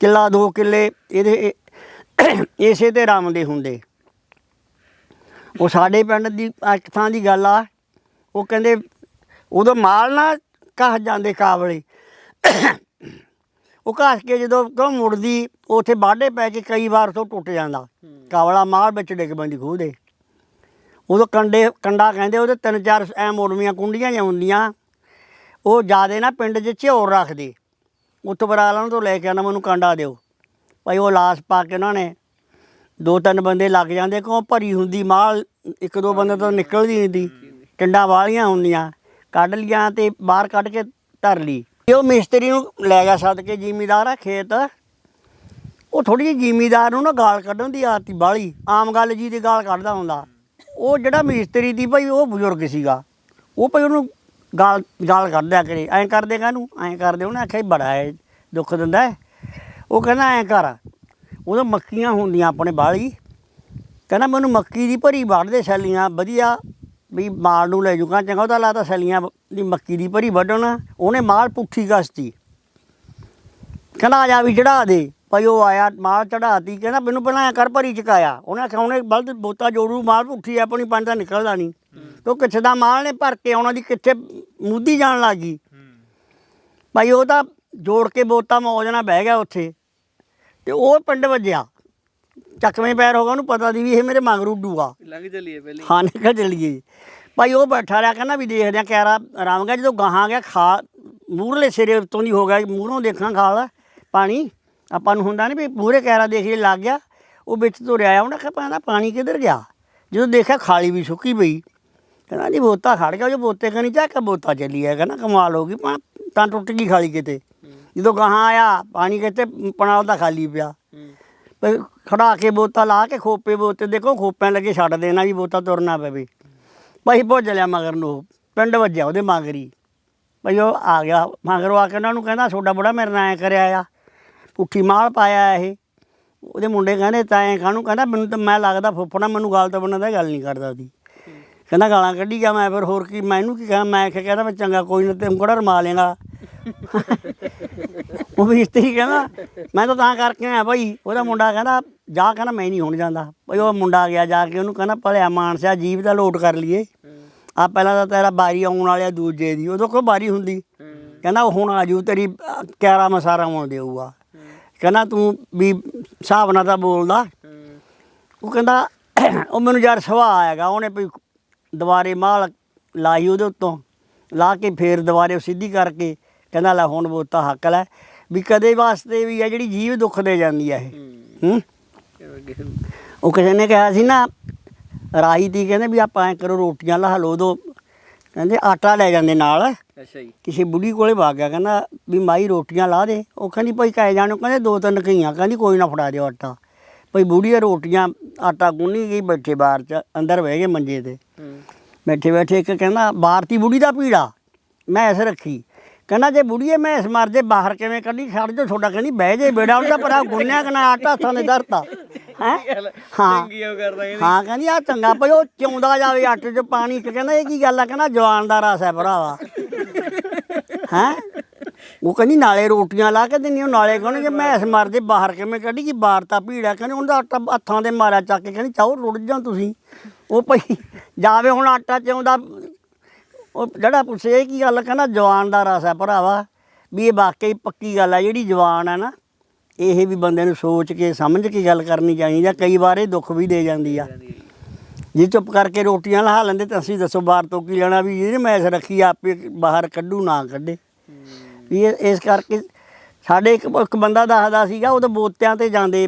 ਕਿੱਲਾ ਦੋ ਕਿੱਲੇ ਇਹਦੇ ਇਹ- ਇਸੇ ਤੇ ਰਮਦੇ ਹੁੰਦੇ। ਉਹ ਸਾਡੇ ਪਿੰਡ ਦੀ ਇੱਕ ਥਾਂ ਦੀ ਗੱਲ ਆ। ਉਹ ਕਹਿੰਦੇ, ਉਦੋਂ ਮਾਲ ਨਾ ਕਹ ਜਾਂਦੇ ਕਾਬਲੇ। ਉਹ ਘਸ ਕੇ ਜਦੋਂ ਕੋ ਮੁੜਦੀ, ਉੱਥੇ ਬਾਢੇ ਪੈ ਕੇ ਕਈ ਵਾਰ ਤੋਂ ਟੁੱਟ ਜਾਂਦਾ। ਕਾਵਲਾ ਮਾਲ ਵਿੱਚ ਡਿੱਗ ਪੈਂਦੀ ਖੂਹ ਦੇ। ਉਦੋਂ ਕੰਡੇ, ਕੰਡਾ ਕਹਿੰਦੇ, ਉਹਦੇ ਤਿੰਨ ਚਾਰ ਐ ਮੋੜਵੀਆਂ ਕੁੰਡੀਆਂ ਜਿਹੀਆਂ ਹੁੰਦੀਆਂ। ਉਹ ਜਿਆਦੇ ਨਾ ਪਿੰਡ 'ਚ ਝਿਉਰ ਰੱਖਦੇ। ਉੱਥੋਂ ਬਰਾਲਾਂ ਤੋਂ ਲੈ ਕੇ ਆਣਾ ਮੈਨੂੰ ਕੰਡਾ ਦਿਓ। ਭਾਈ ਉਹ ਲਾਸ਼ ਪਾ ਕੇ ਉਹਨਾਂ ਨੇ ਦੋ ਤਿੰਨ ਬੰਦੇ ਲੱਗ ਜਾਂਦੇ ਕਿਉਂ ਭਰੀ ਹੁੰਦੀ ਮਾਲ, ਇੱਕ ਦੋ ਬੰਦੇ ਤੋਂ ਨਿਕਲਦੀ ਨਹੀਂ ਦੀ, ਟਿੰਡਾਂ ਵਾਲੀਆਂ ਹੁੰਦੀਆਂ, ਕੱਢ ਲੀਆਂ ਤੇ ਬਾਹਰ ਕੱਢ ਕੇ ਧਰ ਲਈ। ਤੇ ਉਹ ਮਿਸਤਰੀ ਨੂੰ ਲੈ ਗਿਆ ਸੱਦ ਕੇ ਜ਼ਿਮੀਦਾਰ ਆ ਖੇਤ। ਉਹ ਥੋੜੀ ਜਿਹੀ ਜ਼ਿਮੀਦਾਰ ਨੂੰ ਨਾ ਗਾਲ ਕੱਢਣ ਦੀ ਆਦਤ ਬਾਲੀ ਆਮ ਗੱਲ ਜੀ ਦੀ ਗਾਲ ਕੱਢਦਾ ਹੁੰਦਾ। ਉਹ ਜਿਹੜਾ ਮਿਸਤਰੀ ਦੀ ਭਾਈ ਉਹ ਬਜ਼ੁਰਗ ਸੀਗਾ, ਉਹ ਭਾਈ ਉਹਨੂੰ ਗਾਲ ਗਾਲ ਕੱਢਦਾ ਕਰੇ, ਐਂ ਕਰਦੇ ਕਾਹਨੂੰ? ਐਂ ਕਰਦੇ ਉਹਨੇ ਆਖਿਆ ਬੜਾ ਹੈ ਦੁੱਖ ਦਿੰਦਾ ਹੈ। ਉਹ ਕਹਿੰਦਾ ਐਂ ਕਰ ਉਦੋਂ ਮੱਕੀਆਂ ਹੁੰਦੀਆਂ ਆਪਣੇ ਬਾਲੀ। ਕਹਿੰਦਾ ਮੈਨੂੰ ਮੱਕੀ ਦੀ ਭਰੀ ਵੱਢ ਦੇ ਛੱਲੀਆਂ ਵਧੀਆ। ਵੀ ਮਾਲ ਨੂੰ ਲੈ ਜੂਗਾ ਚੰਗਾ ਉਹਦਾ ਲਾਤਾ ਛੱਲੀਆਂ ਦੀ ਮੱਕੀ ਦੀ ਭਰੀ ਵੱਢਣ। ਉਹਨੇ ਮਾਲ ਪੁੱਠੀ ਕਸਤੀ। ਕਹਿੰਦਾ ਆ ਜਾ ਵੀ ਚੜਾ ਦੇ। ਭਾਈ ਉਹ ਆਇਆ ਮਾਲ ਚੜਾਤੀ ਕਹਿੰਦਾ ਮੈਨੂੰ ਪਹਿਲਾਂ ਕਰ ਭਰੀ ਚਕਾਇਆ। ਉਹਨੇ ਆਖਿਆ ਉਹਨੇ ਬਲਦ ਬੋਤਾ ਜੋੜੂ ਮਾਲ ਪੁੱਠੀ ਆਪਣੀ ਪੰਜ ਤਾਂ ਨਿਕਲਦਾ ਨਹੀਂ। ਤੋ ਕਿੱਥੇ ਦਾ ਮਾਲ ਨੇ ਭਰ ਕੇ ਆਉਣਾ ਦੀ ਕਿੱਥੇ ਮੁੱਦੀ ਜਾਣ ਲੱਗੀ ਭਾਈ ਉਹ ਤਾਂ ਜੋੜ ਕੇ ਬੋਤਾ ਮੌਜ ਨਾਲ ਬਹਿ ਗਿਆ ਉੱਥੇ। ਤੇ ਉਹ ਪਿੰਡ ਵੱਜਿਆ। ਚੱਕਵੇਂ ਪੈਰ ਹੋ ਗਿਆ ਉਹਨੂੰ ਪਤਾ ਦੀ ਵੀ ਇਹ ਮੇਰੇ ਮਗਰ ਉੱਡੂਗਾ। ਲੰਘ ਚੱਲੀਏ ਪਹਿਲੇ। ਹਾਂ ਨਿਕਲ ਚੱਲੀਏ। ਭਾਈ ਉਹ ਬੈਠਾ ਰਿਹਾ ਕਹਿੰਦਾ ਵੀ ਦੇਖਦੇ ਆ ਕਿਆਰਾ ਆਰਾਮ ਗਿਆ। ਜਦੋਂ ਗਾਹਾਂ ਗਿਆ ਖਾ ਮੂਹਰਲੇ ਸਿਰੇ ਉੱਤੋਂ ਦੀ ਹੋ ਗਿਆ ਮੂਹਰੋਂ ਦੇਖਾਂ ਖਾਲ ਪਾਣੀ। ਆਪਾਂ ਨੂੰ ਹੁੰਦਾ ਨਹੀਂ ਵੀ ਮੂਹਰੇ ਕਿਆਰਾ ਦੇਖ ਲਈ ਲੱਗ ਗਿਆ। ਉਹ ਵਿੱਚ ਤੁਰਿਆ ਆਇਆ ਉਹਨੇ ਕਿਹਾ ਕਹਿੰਦਾ ਪਾਣੀ ਕਿੱਧਰ ਗਿਆ? ਜਦੋਂ ਦੇਖਿਆ ਖਾਲੀ ਵੀ ਸੁੱਕੀ ਪਈ। ਕਹਿੰਦਾ ਜੀ ਬੋਤਾ ਖੜ ਗਿਆ ਜੋ ਬੋਤੇ ਕਨੀ ਚੱਕ ਬੋਤਾ ਚੱਲੀ ਹੈ ਕਹਿੰਦਾ ਕਮਾਲ ਹੋ ਗਈ ਤਾਂ ਟੁੱਟ ਗਈ ਖਾਲੀ ਕਿਤੇ। ਜਦੋਂ ਗਾਹਾਂ ਆਇਆ ਪਾਣੀ ਕਿਤੇ ਪਣਾਲ ਦਾ ਖਾਲੀ ਪਿਆ। ਪਰ ਖੜਾ ਕੇ ਬੋਤਾ ਲਾ ਕੇ ਖੋਪੇ ਬੋਤੇ ਦੇਖੋ ਖੋਪਿਆਂ ਲੱਗੇ ਛੱਡ ਦੇਣਾ ਜੀ ਬੋਤਾ ਤੁਰਨਾ ਪਵੇ। ਭਾਈ ਭੁੱਜ ਲਿਆ ਮਗਰ ਨੂੰ। ਪਿੰਡ ਵੱਜਿਆ ਉਹਦੇ ਮਗਰੀ। ਭਾਈ ਉਹ ਆ ਗਿਆ ਮਗਰੋਂ ਆ ਕੇ ਉਹਨਾਂ ਨੂੰ ਕਹਿੰਦਾ ਛੋਟਾ ਬੜਾ ਮੇਰੇ ਨਾਲ ਐ ਕਰਿਆ ਆ। ਪੁੱਠੀ ਮਾਲ ਪਾਇਆ ਇਹ। ਉਹਦੇ ਮੁੰਡੇ ਕਹਿੰਦੇ ਤਾਂ ਐ ਕਾਹਨੂੰ ਕਹਿੰਦਾ ਮੈਨੂੰ ਤਾਂ ਮੈਂ ਲੱਗਦਾ ਫੁੱਫੜਾ ਮੈਨੂੰ ਗਾਲ ਤਾਂ ਬਣਦਾ ਗੱਲ ਨਹੀਂ ਕਰਦਾ ਸੀ ਕਹਿੰਦਾ ਗਾਲਾਂ ਕੱਢੀ ਗਿਆ ਮੈਂ ਫਿਰ ਹੋਰ ਕੀ ਮੈਂ ਇਹਨੂੰ ਕੀ ਕਹਾਂ? ਮੈਂ ਕਿਹਾ ਕਹਿੰਦਾ ਮੈਂ ਚੰਗਾ ਕੋਈ ਨਾ ਤੈਨੂੰ ਕਿਹੜਾ ਰਮਾ ਲੇਗਾ ਉਹ ਵੀ ਇਸਤਰੀ ਕਹਿੰਦਾ ਮੈਂ ਤਾਂ ਤਾਂ ਕਰਕੇ ਆਇਆ ਭਾਈ ਉਹਦਾ ਮੁੰਡਾ ਕਹਿੰਦਾ ਜਾ ਕਹਿੰਦਾ ਮੈਂ ਨਹੀਂ ਹੁਣ ਜਾਂਦਾ। ਭਾਈ ਉਹ ਮੁੰਡਾ ਗਿਆ ਜਾ ਕੇ ਉਹਨੂੰ ਕਹਿੰਦਾ ਭਲਿਆ ਮਾਨਸਿਆ ਜੀਵ ਦਾ ਲੋਟ ਕਰ ਲਈਏ। ਆ ਪਹਿਲਾਂ ਤਾਂ ਤੇਰਾ ਬਾਰੀ ਆਉਣ ਵਾਲਿਆ ਦੂਜੇ ਦੀ। ਉਦੋਂ ਕੋਈ ਬਾਰੀ ਹੁੰਦੀ। ਕਹਿੰਦਾ ਉਹ ਹੁਣ ਆਜੂ ਤੇਰੀ ਅਹ, ਕਿਆਰਾ ਮਸਾਰਾ ਆਉਣ ਦੇਊਗਾ। ਕਹਿੰਦਾ ਤੂੰ ਵੀ ਹਿਸਾਬ ਨਾਲ ਤਾਂ ਬੋਲਦਾ। ਉਹ ਕਹਿੰਦਾ ਉਹ ਮੈਨੂੰ ਯਾਰ ਸੁਭਾਅ ਆਏਗਾ ਉਹਨੇ ਵੀ ਦੁਬਾਰੇ ਮਾਲ ਲਾਈ ਉਹਦੇ ਉੱਤੋਂ। ਲਾ ਕੇ ਫੇਰ ਦੁਬਾਰੇ ਸਿੱਧੀ ਕਰਕੇ ਕਹਿੰਦਾ ਲੈ ਹੁਣ ਬੋਤਾ ਹੱਕ ਲੈ ਵੀ ਕਦੇ ਵਾਸਤੇ ਵੀ ਆ ਜਿਹੜੀ ਜੀਵ ਦੁੱਖ ਦੇ ਜਾਂਦੀ ਆ ਇਹ। ਹੂੰ। ਉਹ ਕਿਸੇ ਨੇ ਕਿਹਾ ਸੀ ਨਾ ਰਾਈ ਦੀ ਕਹਿੰਦੇ ਵੀ ਆਪਾਂ ਐ ਕਰੋ ਰੋਟੀਆਂ ਲਾ ਲਓ ਦੋ। ਕਹਿੰਦੇ ਆਟਾ ਲੈ ਜਾਂਦੇ ਨਾਲ। ਅੱਛਾ ਜੀ। ਕਿਸੇ ਬੁੜੀ ਕੋਲੇ ਵਗ ਗਿਆ ਕਹਿੰਦਾ ਵੀ ਮਾਈ ਰੋਟੀਆਂ ਲਾ ਦੇ। ਉਹ ਕਹਿੰਦੀ ਭਾਈ ਕਾਇ ਜਾਣੋ ਕਹਿੰਦੇ ਦੋ ਤਿੰਨ ਕਈਆਂ ਕਹਿੰਦੀ ਕੋਈ ਨਾ ਫੜਾ ਦਿਓ ਆਟਾ। ਭਾਈ ਬੁੜੀ ਇਹ ਰੋਟੀਆਂ ਆਟਾ ਗੁੰਨੀ ਗਈ ਬੈਠੇ ਬਾਹਰ ਚ ਅੰਦਰ ਬਹਿ ਗਏ ਮੰਜੇ ਤੇ। ਬੈਠੇ ਬੈਠੇ ਇੱਕ ਕਹਿੰਦਾ ਬਾਰਤੀ ਬੁੜੀ ਦਾ ਪੀੜਾ। ਮੈਂ ਐਸ ਰੱਖੀ। ਕਹਿੰਦਾ ਜੇ ਬੁੜੀਏ ਮੈਂ ਇਸ ਮਰ ਜੇ ਬਾਹਰ ਕਿਵੇਂ ਕੱਢੀ? ਛੱਡ ਜੋ ਤੁਹਾਡਾ ਕਹਿੰਦੀ ਬਹਿ ਜੇ ਬੇੜਾ ਉਹਦਾ ਪਰਾ ਗੁੰਨਿਆ ਕਿ ਨਾ ਆਟਾ ਹੱਥਾਂ ਨੇ ਧਰਤਾ। ਹੈ? ਹਾਂ। ਹਾਂ ਕਹਿੰਦੀ ਆ ਚੰਗਾ ਭਈ ਉਹ ਚੌਂਦਾ ਜਾਵੇ ਆਟੇ 'ਚ ਪਾਣੀ ਕਹਿੰਦਾ ਇਹ ਕੀ ਗੱਲ ਆ? ਕਹਿੰਦਾ ਜਵਾਨ ਦਾ ਰਸ ਹੈ ਭਰਾਵਾ। ਹੈ? ਉਹ ਕਹਿੰਦੀ ਨਾਲੇ ਰੋਟੀਆਂ ਲਾ ਕੇ ਦਿੰਨੀ ਉਹ ਨਾਲੇ ਕਹਿੰਦੇ ਜੇ ਮੈਂ ਇਸ ਮਰ ਜੇ ਬਾਹਰ ਕਿਵੇਂ ਕੱਢੀ ਕੀ ਬਾਹਰ ਤਾਂ ਭੀੜਾ ਕਹਿੰਦੇ ਉਹਦਾ ਆਟਾ ਹੱਥਾਂ ਦੇ ਮਾਰਿਆ ਚੱਕ ਕੇ। ਕਹਿੰਦੀ ਚਾਹੋ ਰੁੜ ਜਾਂ ਤੁਸੀਂ। ਉਹ ਭਈ ਜਾਵੇ ਹੁਣ ਆਟਾ ਚੌਂਦਾ ਉਹ ਜਿਹੜਾ ਪੁੱਛੇ ਇਹ ਕੀ ਗੱਲ ਕਹਿੰਦਾ ਜਵਾਨ ਦਾ ਰਸ ਹੈ ਭਰਾਵਾ ਵੀ ਇਹ ਵਾਕਈ ਪੱਕੀ ਗੱਲ ਹੈ ਜਿਹੜੀ ਜਵਾਨ ਹੈ ਨਾ ਇਹ ਵੀ ਬੰਦੇ ਨੂੰ ਸੋਚ ਕੇ ਸਮਝ ਕੇ ਗੱਲ ਕਰਨੀ ਚਾਹੀਦੀ ਆ ਕਈ ਵਾਰ ਇਹ ਦੁੱਖ ਵੀ ਦੇ ਜਾਂਦੀ ਆ। ਜੇ ਚੁੱਪ ਕਰਕੇ ਰੋਟੀਆਂ ਲਹਾ ਲੈਂਦੇ ਤਾਂ ਅਸੀਂ ਦੱਸੋ ਬਾਹਰ ਤੋਂ ਕੀ ਲੈਣਾ ਵੀ ਇਹਨੇ ਮੈਸ ਰੱਖੀ ਆਪੇ ਬਾਹਰ ਕੱਢੂ ਨਾ ਕੱਢੇ। ਵੀ ਇਹ- ਇਸ ਕਰਕੇ ਸਾਡੇ ਇੱਕ ਇੱਕ ਬੰਦਾ ਦੱਸਦਾ ਸੀਗਾ ਉਹ ਤਾਂ ਬੋਤਿਆਂ ਤੇ ਜਾਂਦੇ